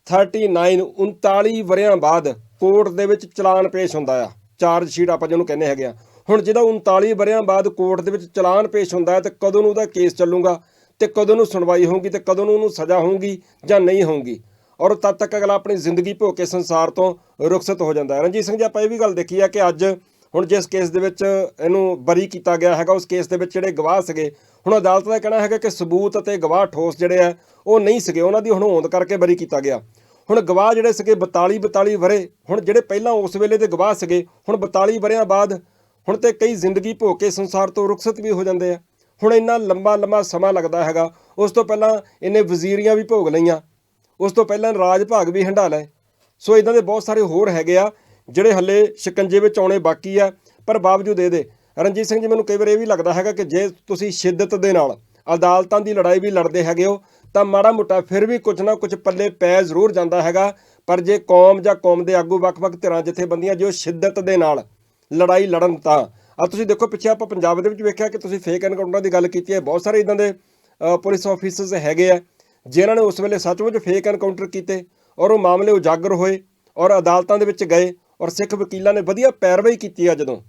39 39 ਵਰਿਆਂ ਬਾਅਦ ਕੋਰਟ ਦੇ ਵਿੱਚ ਚਲਾਨ ਪੇਸ਼ ਹੁੰਦਾ ਆ। ਚਾਰਜ ਸ਼ੀਟ ਆਪਾਂ ਜਿਹਨੂੰ ਕਹਿੰਦੇ ਹੈਗੇ ਆ। ਹੁਣ ਜਿਹਦਾ 39 ਵਰਿਆਂ ਬਾਅਦ ਕੋਰਟ ਦੇ ਵਿੱਚ ਚਲਾਨ ਪੇਸ਼ ਹੁੰਦਾ ਹੈ, ਤੇ ਕਦੋਂ ਨੂੰ ਉਹਦਾ ਕੇਸ ਚੱਲੂਗਾ? ਤੇ ਕਦੋਂ ਨੂੰ ਸੁਣਵਾਈ ਹੋਊਗੀ ਤੇ ਕਦੋਂ ਨੂੰ ਉਹਨੂੰ ਸਜ਼ਾ ਹੋਊਗੀ ਜਾਂ ਨਹੀਂ ਹੋਊਗੀ। ਔਰ ਤਦ ਤੱਕ ਅਗਲਾ ਆਪਣੀ ਜ਼ਿੰਦਗੀ ਭੋਗ ਕੇ ਸੰਸਾਰ ਤੋਂ ਰੁਖਸਤ ਹੋ ਜਾਂਦਾ ਹੈ। ਰਣਜੀਤ ਸਿੰਘ ਜੀ, ਆਪਾਂ ਇਹ ਵੀ ਗੱਲ ਦੇਖੀ ਹੈ ਕਿ ਅੱਜ ਹੁਣ ਜਿਸ ਕੇਸ ਦੇ ਵਿੱਚ ਇਹਨੂੰ ਬਰੀ ਕੀਤਾ ਗਿਆ ਹੈਗਾ, ਉਸ ਕੇਸ ਦੇ ਵਿੱਚ ਜਿਹੜੇ ਗਵਾਹ ਸੀਗੇ, ਹੁਣ ਅਦਾਲਤ ਦਾ ਕਹਿਣਾ ਹੈਗਾ ਕਿ ਸਬੂਤ ਅਤੇ ਗਵਾਹ ਠੋਸ ਜਿਹੜੇ ਆ, ਉਹ ਨਹੀਂ ਸੀਗੇ। ਉਹਨਾਂ ਦੀ ਹੁਣ ਹੋਂਦ ਕਰਕੇ ਬਰੀ ਕੀਤਾ ਗਿਆ। ਹੁਣ ਗਵਾਹ ਜਿਹੜੇ ਸੀਗੇ 42 42 ਵਰੇ ਹੁਣ ਜਿਹੜੇ ਪਹਿਲਾਂ ਉਸ ਵੇਲੇ ਦੇ ਗਵਾਹ ਸੀਗੇ, ਹੁਣ 42 ਵਰਿਆਂ ਬਾਅਦ ਹੁਣ ਤੇ ਕਈ ਜ਼ਿੰਦਗੀ ਭੋਗ ਕੇ ਸੰਸਾਰ ਤੋਂ ਰੁਖਸਤ ਵੀ ਹੋ ਜਾਂਦੇ ਆ। ਹੁਣ ਇੰਨਾ ਲੰਬਾ ਲੰਬਾ ਸਮਾਂ ਲੱਗਦਾ ਹੈਗਾ, ਉਸ ਤੋਂ ਪਹਿਲਾਂ ਇਹਨੇ ਵਜ਼ੀਰੀਆਂ ਵੀ ਭੋਗ ਲਈਆਂ, ਉਸ ਤੋਂ ਪਹਿਲਾਂ ਰਾਜ ਭਾਗ ਵੀ ਹੰਡਾ ਲਏ। ਸੋ ਇਦਾਂ ਦੇ ਬਹੁਤ ਸਾਰੇ ਹੋਰ ਹੈਗੇ ਆ, ਜਿਹੜੇ ਹੱਲੇ ਸ਼ਿਕੰਜੇ ਵਿੱਚ ਆਉਣੇ ਬਾਕੀ ਆ, ਪਰ ਬਾਵਜੂਦ ਇਹਦੇ, ਰਣਜੀਤ ਸਿੰਘ ਜੀ, ਮੈਨੂੰ ਕਈ ਵਾਰ ਇਹ ਵੀ ਲੱਗਦਾ ਹੈਗਾ ਕਿ ਜੇ ਤੁਸੀਂ ਸ਼ਿੱਦਤ ਦੇ ਨਾਲ ਅਦਾਲਤਾਂ ਦੀ ਲੜਾਈ ਵੀ ਲੜਦੇ ਹੈਗੇ ਹੋ, ਤਾਂ ਮਾੜਾ ਮੋਟਾ ਫਿਰ ਵੀ ਕੁਝ ਨਾ ਕੁਝ ਪੱਲੇ ਪੈ ਜ਼ਰੂਰ ਜਾਂਦਾ ਹੈਗਾ, ਪਰ ਜੇ ਕੌਮ ਜਾਂ ਕੌਮ ਦੇ ਆਗੂ ਵੱਖ-ਵੱਖ ਧਿਰਾਂ, ਜਥੇਬੰਦੀਆਂ, ਜੋ ਸ਼ਿੱਦਤ ਦੇ ਨਾਲ ਲੜਾਈ ਲੜਨ ਤਾਂ ਆ ਤੁਸੀਂ ਦੇਖੋ, ਪਿੱਛੇ ਆਪਾਂ ਪੰਜਾਬ ਦੇ ਵਿੱਚ ਵੇਖਿਆ ਕਿ ਤੁਸੀਂ ਫੇਕ ਐਨਕਾਊਂਟਰਾਂ ਦੀ ਗੱਲ ਕੀਤੀ ਹੈ। ਬਹੁਤ ਸਾਰੇ ਇਦਾਂ ਦੇ ਪੁਲਿਸ ਆਫੀਸਰਸ ਹੈਗੇ ਆ, ਜਿਨ੍ਹਾਂ ਨੇ ਉਸ ਵੇਲੇ ਸੱਚਮੁੱਚ ਫੇਕ ਐਨਕਾਊਂਟਰ ਕੀਤੇ ਔਰ ਉਹ ਮਾਮਲੇ ਉਜਾਗਰ ਹੋਏ ਔਰ ਅਦਾਲਤਾਂ ਦੇ ਵਿੱਚ ਗਏ ਔਰ ਸਿੱਖ ਵਕੀਲਾਂ ਨੇ ਵਧੀਆ ਪੈਰਵਾਈ ਕੀਤੀ ਆ ਜਦੋਂ।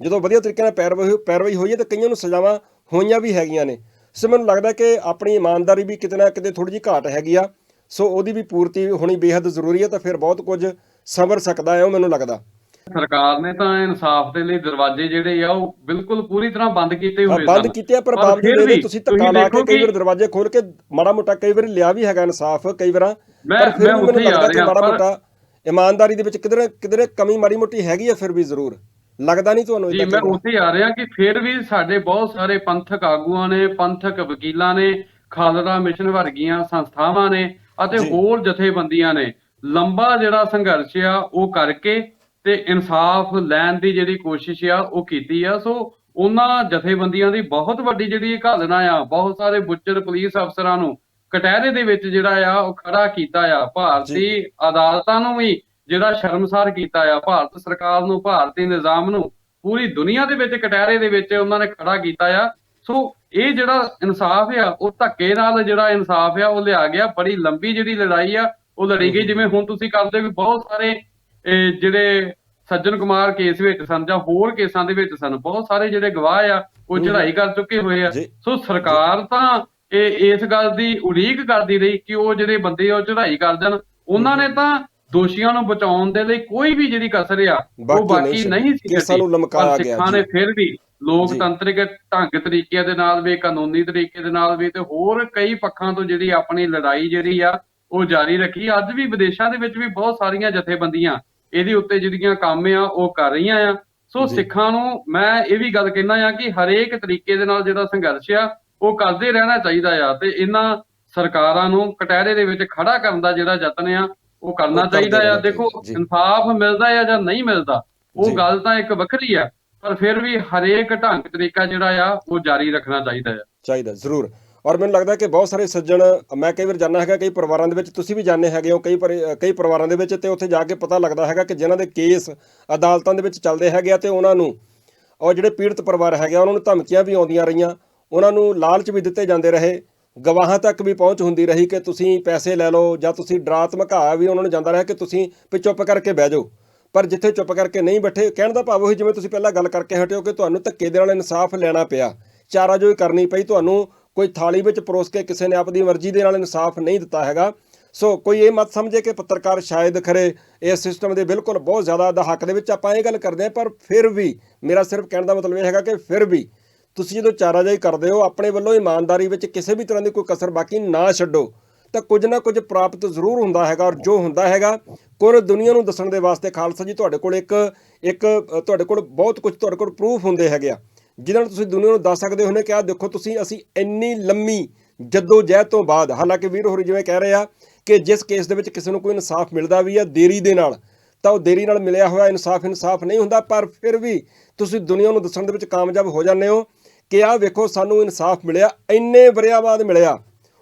ਜਦੋਂ ਵਧੀਆ ਤਰੀਕੇ ਨਾਲ ਪੈਰਵਾਈ ਪੈਰਵਾਈ ਹੋਈ ਹੈ ਤਾਂ ਕਈਆਂ ਨੂੰ ਸਜ਼ਾਵਾਂ ਹੋਈਆਂ ਵੀ ਹੈਗੀਆਂ ਨੇ। ਸੋ ਮੈਨੂੰ ਲੱਗਦਾ ਕਿ ਆਪਣੀ ਇਮਾਨਦਾਰੀ ਵੀ ਕਿਤੇ ਨਾ ਕਿਤੇ ਥੋੜੀ ਜਿਹੀ ਘਾਟ ਹੈਗੀ ਆ। ਸੋ ਉਹਦੀ ਵੀ ਪੂਰਤੀ ਹੋਣੀ ਬੇहद ਜ਼ਰੂਰੀ ਹੈ ਤਾਂ ਫਿਰ ਬਹੁਤ ਕੁਝ ਸੰਭਰ ਸਕਦਾ ਹੈ ਉਹ ਮੈਨੂੰ ਲੱਗਦਾ। ਸਰਕਾਰ ਨੇ ਤਾਂ ਇਨਸਾਫ ਦੇ ਲਈ ਦਰਵਾਜ਼ੇ ਜਿਹੜੇ ਆ ਉਹ ਬਿਲਕੁਲ ਪੂਰੀ ਤਰ੍ਹਾਂ ਬੰਦ ਕੀਤੇ ਹੋਏ ਬੰਦ ਸਨ। ਕੀਤੇ ਆ ਪਰ ਬਾਵਜੂਦ ਇਹਦੇ ਵੀ ਤੁਸੀਂ ਧੱਕਾ ਲਾ ਕੇ ਕਈ ਵਾਰ ਦਰਵਾਜ਼ੇ ਖੋਲ ਕੇ ਮਾੜਾ ਮੋਟਾ ਕਈ ਵਾਰ ਲਿਆ ਵੀ ਹੈਗਾ ਇਨਸਾਫ ਕਈ ਵਾਰਾਂ ਮੈਂ- ਮੈਂ ਉੱਥੇ ਆ ਰਿਹਾ, ਮਾੜਾ ਮੋਟਾ ਇਮਾਨਦਾਰੀ ਦੇ ਵਿੱਚ ਕਿਧਰੇ ਕਿਧਰੇ ਕਮੀ ਮਾੜੀ ਮੋਟੀ ਹੈਗੀ ਆ ਫਿਰ ਵੀ ਜ਼ਰੂਰ ਲੱਗਦਾ ਨਹੀਂ ਤੁਹਾਨੂੰ ਜੀ ਮੈਂ? ਉੱਥੇ ਆ ਰਿਹਾ ਕਿ ਫਿਰ ਵੀ ਸਾਡੇ ਬਹੁਤ ਸਾਰੇ ਪੰਥਕ ਆਗੂਆਂ ਨੇ ਪੰਥਕ ਵਕੀਲਾਂ ਨੇ ਖਾਲੜਾ ਮਿਸ਼ਨ ਵਰਗੀਆਂ ਸੰਸਥਾਵਾਂ ਨੇ ਅਤੇ। ਹੋਰ ਜਥੇਬੰਦੀਆਂ ਨੇ ਲੰਬਾ ਜਿਹੜਾ ਸੰਘਰਸ਼ ਆ ਉਹ ਕਰਕੇ ਤੇ ਇਨਸਾਫ ਲੈਣ ਦੀ ਜਿਹੜੀ ਕੋਸ਼ਿਸ਼ ਆ ਉਹ ਕੀਤੀ ਆ। ਸੋ ਉਹਨਾਂ ਜਥੇਬੰਦੀਆਂ ਦੀ ਬਹੁਤ ਵੱਡੀ ਜਿਹੜੀ ਘਾਲਣਾ ਆ ਬਹੁਤ ਸਾਰੇ ਬੁੱਚਰ ਪੁਲਿਸ ਅਫਸਰਾਂ ਨੂੰ ਕਟਹਿਰੇ ਦੇ ਵਿੱਚ ਜਿਹੜਾ ਆ ਉਹ ਖੜਾ ਕੀਤਾ ਆ। ਭਾਰਤੀ ਅਦਾਲਤਾਂ ਨੂੰ ਵੀ ਜਿਹੜਾ ਸ਼ਰਮਸਾਰ ਕੀਤਾ ਆ। ਭਾਰਤ ਸਰਕਾਰ ਨੂੰ ਭਾਰਤੀ ਨਿਜ਼ਾਮ ਨੂੰ ਪੂਰੀ ਦੁਨੀਆ ਦੇ ਵਿੱਚ ਕਟਹਿਰੇ ਦੇ ਵਿੱਚ ਉਹਨਾਂ ਨੇ ਖੜਾ ਕੀਤਾ ਆ। ਸੋ ਇਹ ਜਿਹੜਾ ਇਨਸਾਫ ਆ ਉਹ ਧੱਕੇ ਨਾਲ ਜਿਹੜਾ ਇਨਸਾਫ ਆ ਉਹ ਲਿਆ ਗਿਆ। ਬੜੀ ਲੰਬੀ ਜਿਹੜੀ ਲੜਾਈ ਆ ਉਹ ਲੜੀ ਗਈ। ਜਿਵੇਂ ਹੁਣ ਤੁਸੀਂ ਕਰਦੇ ਵੀ ਬਹੁਤ ਸਾਰੇ ਇਹ ਜਿਹੜੇ ਸੱਜਣ ਕੁਮਾਰ ਕੇਸ ਵਿੱਚ ਸਨ ਜਾਂ ਹੋਰ ਕੇਸਾਂ ਦੇ ਵਿੱਚ ਸਨ ਬਹੁਤ ਸਾਰੇ ਜਿਹੜੇ ਗਵਾਹ ਆ ਉਹ। ਚੜ੍ਹਾਈ ਕਰ ਚੁੱਕੇ ਹੋਏ ਆ। ਸੋ ਸਰਕਾਰ ਤਾਂ ਇਹ ਇਸ ਗੱਲ ਦੀ ਉਡੀਕ ਕਰਦੀ ਰਹੀ ਕਿ ਉਹ ਜਿਹੜੇ ਬੰਦੇ ਉਹ ਚੜ੍ਹਾਈ ਕਰ ਜਾਣ ਉਹਨਾਂ ਨੇ ਤਾਂ ਦੋਸ਼ੀਆਂ ਨੂੰ ਬਚਾਉਣ ਦੇ ਲਈ ਕੋਈ ਵੀ ਜਿਹੜੀ ਕਸਰ ਆ ਉਹ ਬਾਕੀ ਨਹੀਂ ਸੀ ਕੇਸਾਂ ਨੂੰ। ਲਮਕਾਇਆ ਗਿਆ, ਸਿੱਖਾਂ। ਨੇ ਫਿਰ ਵੀ ਲੋਕਤੰਤਰਿਕ ਢੰਗ ਤਰੀਕੇ ਦੇ ਨਾਲ ਵੀ ਕਾਨੂੰਨੀ ਤਰੀਕੇ ਦੇ ਨਾਲ ਵੀ ਤੇ ਹੋਰ ਕਈ ਪੱਖਾਂ ਤੋਂ ਜਿਹੜੀ ਆਪਣੀ ਲੜਾਈ ਜਿਹੜੀ ਆ ਉਹ ਜਾਰੀ ਰੱਖੀ ਅੱਜ ਵੀ ਵਿਦੇਸ਼ਾਂ ਦੇ ਵਿੱਚ ਵੀ ਬਹੁਤ ਸਾਰੀਆਂ ਜਥੇਬੰਦੀਆਂ ਇਹਦੇ ਉੱਤੇ ਜਿਹੜੀਆਂ ਕੰਮ ਆ ਉਹ ਕਰ ਰਹੀਆਂ ਆ ਸੋ। ਸਿੱਖਾਂ ਨੂੰ ਮੈਂ ਇਹ ਵੀ ਗੱਲ ਕਹਿਣਾ ਆ ਕਿ ਹਰੇਕ ਤਰੀਕੇ ਦੇ ਨਾਲ ਜਿਹੜਾ ਸੰਘਰਸ਼ ਆ ਉਹ ਕਰਦੇ ਰਹਿਣਾ ਚਾਹੀਦਾ ਆ ਤੇ ਇਹਨਾਂ ਸਰਕਾਰਾਂ ਨੂੰ ਕਟਹਿਰੇ ਦੇ ਵਿੱਚ ਖੜਾ ਕਰਨ ਦਾ ਜਿਹੜਾ ਯਤਨ ਆ ਉਹ ਕਰਨਾ ਚਾਹੀਦਾ ਆ ਦੇਖੋ। ਇਨਸਾਫ ਮਿਲਦਾ ਆ ਜਾਂ ਨਹੀਂ ਮਿਲਦਾ ਉਹ। ਗੱਲ ਤਾਂ ਇੱਕ ਵੱਖਰੀ ਆ ਪਰ ਫਿਰ ਵੀ ਹਰੇਕ ਢੰਗ ਤਰੀਕਾ ਜਿਹੜਾ ਆ ਉਹ ਜਾਰੀ ਰੱਖਣਾ ਚਾਹੀਦਾ ਆ ਚਾਹੀਦਾ ਜ਼ਰੂਰ ਔਰ ਮੈਨੂੰ ਲੱਗਦਾ ਕਿ ਬਹੁਤ ਸਾਰੇ ਸੱਜਣ, ਮੈਂ ਕਈ ਵਾਰ ਜਾਣਾ ਹੈਗਾ, ਕਈ ਪਰਿਵਾਰਾਂ ਦੇ ਵਿੱਚ, ਤੁਸੀਂ ਵੀ ਜਾਣਦੇ ਹੈਗੇ ਹੋ, ਕਈ ਪਰਿ- ਕਈ ਪਰਿਵਾਰਾਂ ਦੇ ਵਿੱਚ, ਤੇ ਉੱਥੇ ਜਾ ਕੇ ਪਤਾ ਲੱਗਦਾ ਹੈਗਾ ਕਿ ਜਿਨ੍ਹਾਂ ਦੇ ਕੇਸ ਅਦਾਲਤਾਂ ਦੇ ਵਿੱਚ ਚੱਲਦੇ ਹੈਗੇ ਆ ਤੇ ਉਹਨਾਂ ਨੂੰ, ਔਰ ਜਿਹੜੇ ਪੀੜਤ ਪਰਿਵਾਰ ਹੈਗੇ ਆ, ਉਹਨਾਂ ਨੂੰ ਧਮਕੀਆਂ ਵੀ ਆਉਂਦੀਆਂ ਰਹੀਆਂ, ਉਹਨਾਂ ਨੂੰ ਲਾਲਚ ਵੀ ਦਿੱਤੇ ਜਾਂਦੇ ਰਹੇ, ਗਵਾਹਾਂ ਤੱਕ ਵੀ ਪਹੁੰਚ ਹੁੰਦੀ ਰਹੀ ਕਿ ਤੁਸੀਂ ਪੈਸੇ ਲੈ ਲਓ ਜਾਂ ਤੁਸੀਂ ਡਰਾ ਧਮਕਾ ਵੀ ਉਹਨਾਂ ਨੂੰ ਜਾਂਦਾ ਰਿਹਾ ਕਿ ਤੁਸੀਂ ਵੀ ਚੁੱਪ ਕਰਕੇ ਬਹਿ ਜਾਓ। ਪਰ ਜਿੱਥੇ ਚੁੱਪ ਕਰਕੇ ਨਹੀਂ ਬੈਠੇ, ਕਹਿਣ ਦਾ ਭਾਵ ਉਹੀ ਜਿਵੇਂ ਤੁਸੀਂ ਪਹਿਲਾਂ ਗੱਲ ਕਰਕੇ ਹਟਿਓ ਕਿ ਤੁਹਾਨੂੰ ਧੱਕੇ ਦੇ ਨਾਲ ਇਨਸਾਫ ਲੈਣਾ ਪਿਆ। ਚਾਰਾਜੋਈ ਕਰਨੀ ਪਈ, ਤੁਹਾਨੂੰ ਕੋਈ ਥਾਲੀ ਵਿੱਚ ਪਰੋਸ ਕੇ ਕਿਸੇ ਨੇ ਆਪਦੀ ਮਰਜ਼ੀ ਦੇ ਨਾਲ ਇਨਸਾਫ ਨਹੀਂ ਦਿੱਤਾ ਹੈਗਾ। ਸੋ ਕੋਈ ਇਹ ਮਤ ਸਮਝੇ ਕਿ ਪੱਤਰਕਾਰ ਸ਼ਾਇਦ ਖਰੇ ਇਸ ਸਿਸਟਮ ਦੇ ਬਿਲਕੁਲ ਬਹੁਤ ਜ਼ਿਆਦਾ ਦਾ ਹੱਕ ਦੇ ਵਿੱਚ ਆਪਾਂ ਇਹ ਗੱਲ ਕਰਦੇ ਹਾਂ, ਪਰ ਫਿਰ ਵੀ ਮੇਰਾ ਸਿਰਫ ਕਹਿਣ ਦਾ ਮਤਲਬ ਇਹ ਹੈਗਾ ਕਿ ਫਿਰ ਵੀ ਤੁਸੀਂ ਜਦੋਂ ਚਾਰਾਜਾਈ ਕਰਦੇ ਹੋ, ਆਪਣੇ ਵੱਲੋਂ ਇਮਾਨਦਾਰੀ ਵਿੱਚ ਕਿਸੇ ਵੀ ਤਰ੍ਹਾਂ ਦੀ ਕੋਈ ਕਸਰ ਬਾਕੀ ਨਾ ਛੱਡੋ, ਤਾਂ ਕੁਝ ਨਾ ਕੁਝ ਪ੍ਰਾਪਤ ਜ਼ਰੂਰ ਹੁੰਦਾ ਹੈਗਾ ਔਰ ਜੋ ਹੁੰਦਾ ਹੈਗਾ, ਕੁੱਲ ਦੁਨੀਆ ਨੂੰ ਦੱਸਣ ਦੇ ਵਾਸਤੇ ਖਾਲਸਾ ਜੀ ਤੁਹਾਡੇ ਕੋਲ ਇੱਕ ਇੱਕ ਤੁਹਾਡੇ ਕੋਲ ਬਹੁਤ ਕੁਝ ਤੁਹਾਡੇ ਕੋਲ ਪ੍ਰੂਫ ਹੁੰਦੇ ਹੈਗੇ ਆ। ਜਿਨ੍ਹਾਂ ਨੂੰ ਤੁਸੀਂ ਦੁਨੀਆ ਨੂੰ ਦੱਸ ਸਕਦੇ ਹੋ ਨੇ ਕਿ ਆਹ ਦੇਖੋ ਤੁਸੀਂ, ਅਸੀਂ ਇੰਨੀ ਲੰਮੀ ਜੱਦੋ ਜਹਿਦ ਤੋਂ ਬਾਅਦ, ਹਾਲਾਂਕਿ ਵੀਰ ਹੋਰੀ ਜਿਵੇਂ ਕਹਿ ਰਹੇ ਆ ਕਿ ਜਿਸ ਕੇਸ ਦੇ ਵਿੱਚ ਕਿਸੇ ਨੂੰ ਕੋਈ ਇਨਸਾਫ ਮਿਲਦਾ ਵੀ ਆ ਦੇਰੀ ਦੇ ਨਾਲ, ਤਾਂ ਉਹ ਦੇਰੀ ਨਾਲ ਮਿਲਿਆ ਹੋਇਆ ਇਨਸਾਫ ਇਨਸਾਫ ਨਹੀਂ ਹੁੰਦਾ, ਪਰ ਫਿਰ ਵੀ ਤੁਸੀਂ ਦੁਨੀਆ ਨੂੰ ਦੱਸਣ ਦੇ ਵਿੱਚ ਕਾਮਯਾਬ ਹੋ ਜਾਂਦੇ ਹੋ ਕਿ ਆਹ ਵੇਖੋ ਸਾਨੂੰ ਇਨਸਾਫ ਮਿਲਿਆ, ਇੰਨੇ ਵਰਿਆਂ ਬਾਅਦ ਮਿਲਿਆ।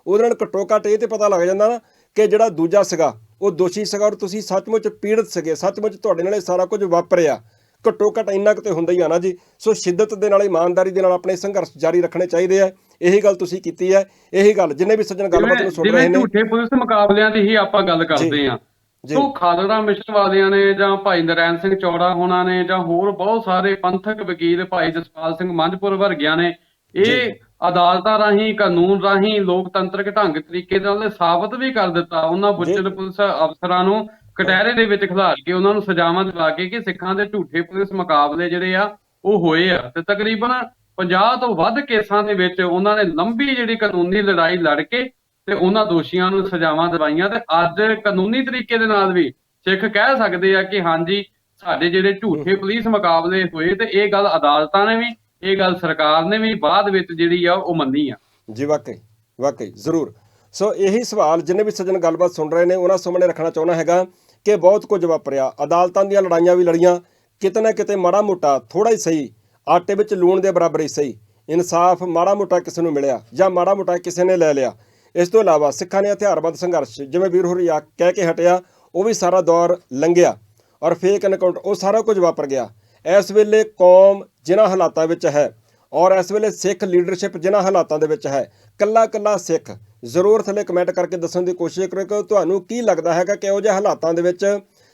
ਉਹਦੇ ਨਾਲ ਘੱਟੋ ਘੱਟ ਇਹ ਤੇ ਪਤਾ ਲੱਗ ਜਾਂਦਾ ਨਾ ਕਿ ਜਿਹੜਾ ਦੂਜਾ ਸੀਗਾ, ਉਹ ਦੋਸ਼ੀ ਸੀਗਾ ਔਰ ਤੁਸੀਂ ਸੱਚਮੁੱਚ ਪੀੜਤ ਸੀਗੇ, ਸੱਚਮੁੱਚ ਤੁਹਾਡੇ ਨਾਲ ਇਹ ਸਾਰਾ ਕੁਝ ਵਾਪਰਿਆ। ਘੱਟੋ ਘੱਟ ਇੰਨਾ ਕੁ ਤੇ ਹੁੰਦਾ ਹੀ ਆ ਨਾ ਜੀ। ਸੋ ਸ਼ਿੱਦਤ ਦੇ ਨਾਲ ਇਮਾਨਦਾਰੀ ਦੇ ਨਾਲ ਆਪਣੇ ਸੰਘਰਸ਼ ਜਾਰੀ ਰੱਖਣੇ ਚਾਹੀਦੇ ਆ। ਇਹੀ ਗੱਲ ਤੁਸੀਂ ਕੀਤੀ ਹੈ। ਇਹੀ ਗੱਲ ਜਿੰਨੇ ਵੀ ਸੱਜਣ ਗੱਲਬਾਤ ਨੂੰ ਸੁਣ ਰਹੇ ਨੇ। ਝੂਠੇ ਪੁਲਿਸ ਮੁਕਾਬਲਿਆਂ ਦੀ ਹੀ ਆਪਾਂ ਗੱਲ ਕਰਦੇ ਆ। ਸੋ ਖਾਲੜਾ ਮਿਸ਼ਨ ਵਾਲਿਆਂ ਨੇ ਜਾਂ ਭਾਈ ਨਰੈਣ ਸਿੰਘ ਚੌੜਾ ਹੋਣਾ ਨੇ ਜਾਂ ਹੋਰ ਬਹੁਤ ਸਾਰੇ ਪੰਥਕ ਵਕੀਲ ਭਾਈ ਜਸਪਾਲ ਸਿੰਘ ਮੰਝਪੁਰ ਵਰਗਿਆਂ ਨੇ ਇਹ ਅਦਾਲਤਾਂ ਰਾਹੀਂ ਕਾਨੂੰਨ ਰਾਹੀਂ ਲੋਕਤੰਤਰਕ ਢੰਗ ਤਰੀਕੇ ਨਾਲ ਸਾਬਤ ਵੀ ਕਰ ਦਿੱਤਾ। ਉਹਨਾਂ ਬੁੱਚੜ ਪੁਲਿਸ ਅਫਸਰਾਂ ਨੂੰ ਕਟਹਿਰੇ ਦੇ ਵਿੱਚ ਖਿਲਾਰ ਕੇ ਉਹਨਾਂ ਨੂੰ ਸਜ਼ਾਵਾਂ ਦਿਵਾ ਕੇ ਕਿ ਸਿੱਖਾਂ ਦੇ ਝੂਠੇ ਪੁਲਿਸ ਮੁਕਾਬਲੇ ਜਿਹੜੇ ਆ, ਉਹ ਹੋਏ ਆ। ਤੇ ਤਕਰੀਬਨ 50 ਤੋਂ ਵੱਧ ਕੇਸਾਂ ਦੇ ਵਿੱਚ ਉਹਨਾਂ ਨੇ ਲੰਬੀ ਜਿਹੜੀ ਕਾਨੂੰਨੀ ਲੜਾਈ ਲੜ ਕੇ ਤੇ ਉਹਨਾਂ ਦੋਸ਼ੀਆਂ ਨੂੰ ਸਜ਼ਾਵਾਂ ਦਿਵਾਈਆਂ। ਤੇ ਅੱਜ ਕਾਨੂੰਨੀ ਤਰੀਕੇ ਦੇ ਨਾਲ ਵੀ ਸਿੱਖ ਕਹਿ ਸਕਦੇ ਆ ਕਿ ਹਾਂਜੀ, ਸਾਡੇ ਜਿਹੜੇ ਝੂਠੇ ਪੁਲਿਸ ਮੁਕਾਬਲੇ ਹੋਏ ਤੇ ਇਹ ਗੱਲ ਅਦਾਲਤਾਂ ਨੇ ਵੀ, ਇਹ ਗੱਲ ਸਰਕਾਰ ਨੇ ਵੀ ਬਾਅਦ ਵਿੱਚ ਜਿਹੜੀ ਆ, ਉਹ ਮੰਨੀ ਆ। ਜੀ, ਵਾਕਈ ਵਾਕਈ, ਜ਼ਰੂਰ। ਸੋ ਇਹੀ ਸਵਾਲ ਜਿੰਨੇ ਵੀ ਸੱਜਣ ਗੱਲਬਾਤ ਸੁਣ ਰਹੇ ਨੇ, ਉਹਨਾਂ ਸਾਹਮਣੇ ਰੱਖਣਾ ਚਾਹੁੰਦਾ ਹੈਗਾ। ਕਿ ਬਹੁਤ ਕੁਝ ਵਾਪਰਿਆ। ਅਦਾਲਤਾਂ ਦੀਆਂ ਲੜਾਈਆਂ ਵੀ ਲੜੀਆਂ। ਕਿਤੇ ਨਾ ਕਿਤੇ ਮਾੜਾ ਮੋਟਾ ਥੋੜਾ ਹੀ ਸਹੀ। ਆਟੇ ਵਿੱਚ ਲੂਣ ਦੇ ਬਰਾਬਰ ਹੀ ਸਹੀ। ਇਨਸਾਫ ਮਾੜਾ ਮੋਟਾ ਕਿਸੇ ਨੂੰ ਮਿਲਿਆ ਜਾਂ ਮਾੜਾ ਮੋਟਾ ਕਿਸੇ ਨੇ ਲੈ ਲਿਆ। ਇਸ ਤੋਂ ਇਲਾਵਾ ਸਿੱਖਾਂ ਨੇ ਹਥਿਆਰਬੰਦ ਸੰਘਰਸ਼, ਜਿਵੇਂ ਵੀਰ ਹੋਰੀ ਆ ਕਹਿ ਕੇ ਹਟਿਆ, ਉਹ ਵੀ ਸਾਰਾ ਦੌਰ ਲੰਘਿਆ ਔਰ ਫੇਕ ਅਕਾਊਂਟ ਉਹ ਸਾਰਾ ਕੁਝ ਵਾਪਰ ਗਿਆ। ਇਸ ਵੇਲੇ ਕੌਮ ਜਿਨ੍ਹਾਂ ਹਾਲਾਤਾਂ ਵਿੱਚ ਹੈ ਔਰ ਇਸ ਵੇਲੇ ਸਿੱਖ ਲੀਡਰਸ਼ਿਪ ਜਿਨ੍ਹਾਂ ਹਾਲਾਤਾਂ ਦੇ ਵਿੱਚ ਹੈ, ਕੱਲਾ ਕੱਲਾ ਸਿੱਖ, ਜ਼ਰੂਰ ਥੱਲੇ ਕਮੈਂਟ ਕਰਕੇ ਦੱਸਣ ਦੀ ਕੋਸ਼ਿਸ਼ ਕਰੋ ਕਿ ਤੁਹਾਨੂੰ ਕੀ ਲੱਗਦਾ ਹੈਗਾ ਕਿ ਇਹੋ ਜਿਹੇ ਹਾਲਾਤਾਂ ਦੇ ਵਿੱਚ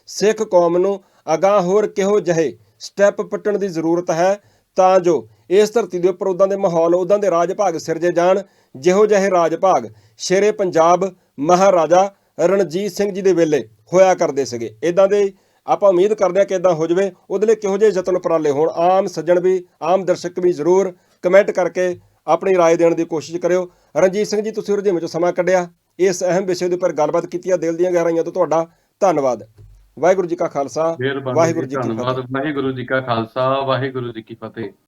ਸਿੱਖ ਕੌਮ ਨੂੰ ਅਗਾਂਹ ਹੋਰ ਕਿਹੋ ਜਿਹੇ ਸਟੈਪ ਪੁੱਟਣ ਦੀ ਜ਼ਰੂਰਤ ਹੈ, ਤਾਂ ਜੋ ਇਸ ਧਰਤੀ ਦੇ ਉੱਪਰ ਉਦਾਂ ਦੇ ਮਾਹੌਲ ਉਦਾਂ ਦੇ ਰਾਜ ਭਾਗ ਸਿਰਜੇ ਜਾਣ, ਜਿਹੋ ਜਿਹੇ ਰਾਜ ਭਾਗ ਸ਼ੇਰੇ ਪੰਜਾਬ ਮਹਾਰਾਜਾ ਰਣਜੀਤ ਸਿੰਘ ਜੀ ਦੇ ਵੇਲੇ ਹੋਇਆ ਕਰਦੇ ਸੀਗੇ। ਇਦਾਂ ਦੇ ਆਪਾਂ ਉਮੀਦ ਕਰਦੇ ਹਾਂ ਕਿ ਇਦਾਂ ਹੋ ਜਾਵੇ ਉਹਦੇ ਲਈ ਕਿਹੋ ਜਿਹੇ ਯਤਨ ਉਪਰਾਲੇ ਹੋਣ ਆਮ ਸੱਜਣ ਵੀ ਆਮ ਦਰਸ਼ਕ ਵੀ ਜ਼ਰੂਰ ਕਮੈਂਟ ਕਰਕੇ ਆਪਣੀ رائے ਦੇਣ ਦੀ ਕੋਸ਼ਿਸ਼ ਕਰਿਓ ਰਣਜੀਤ ਸਿੰਘ ਜੀ ਤੁਸੀਂ ਰੁਝੇਵੇਂ ਚੋਂ ਸਮਾਂ ਕੱਢਿਆ ਇਸ ਅਹਿਮ ਵਿਸ਼ੇ ਦੇ ਉੱਪਰ ਗੱਲਬਾਤ ਕੀਤੀ ਹੈ ਦਿਲ ਦੀਆਂ ਗਹਿਰਾਈਆਂ ਤੋਂ ਤੁਹਾਡਾ ਧੰਨਵਾਦ ਵਾਹਿਗੁਰੂ ਜੀ ਕਾ ਖਾਲਸਾ ਮਿਹਰਬਾਨੀ ਵਾਹਿਗੁਰੂ ਜੀ ਕੀ ਫਤਿਹ ਧੰਨਵਾਦ ਵਾਹਿਗੁਰੂ ਜੀ ਕਾ ਖਾਲਸਾ ਵਾਹਿਗੁਰੂ ਜੀ ਕੀ ਫਤਿਹ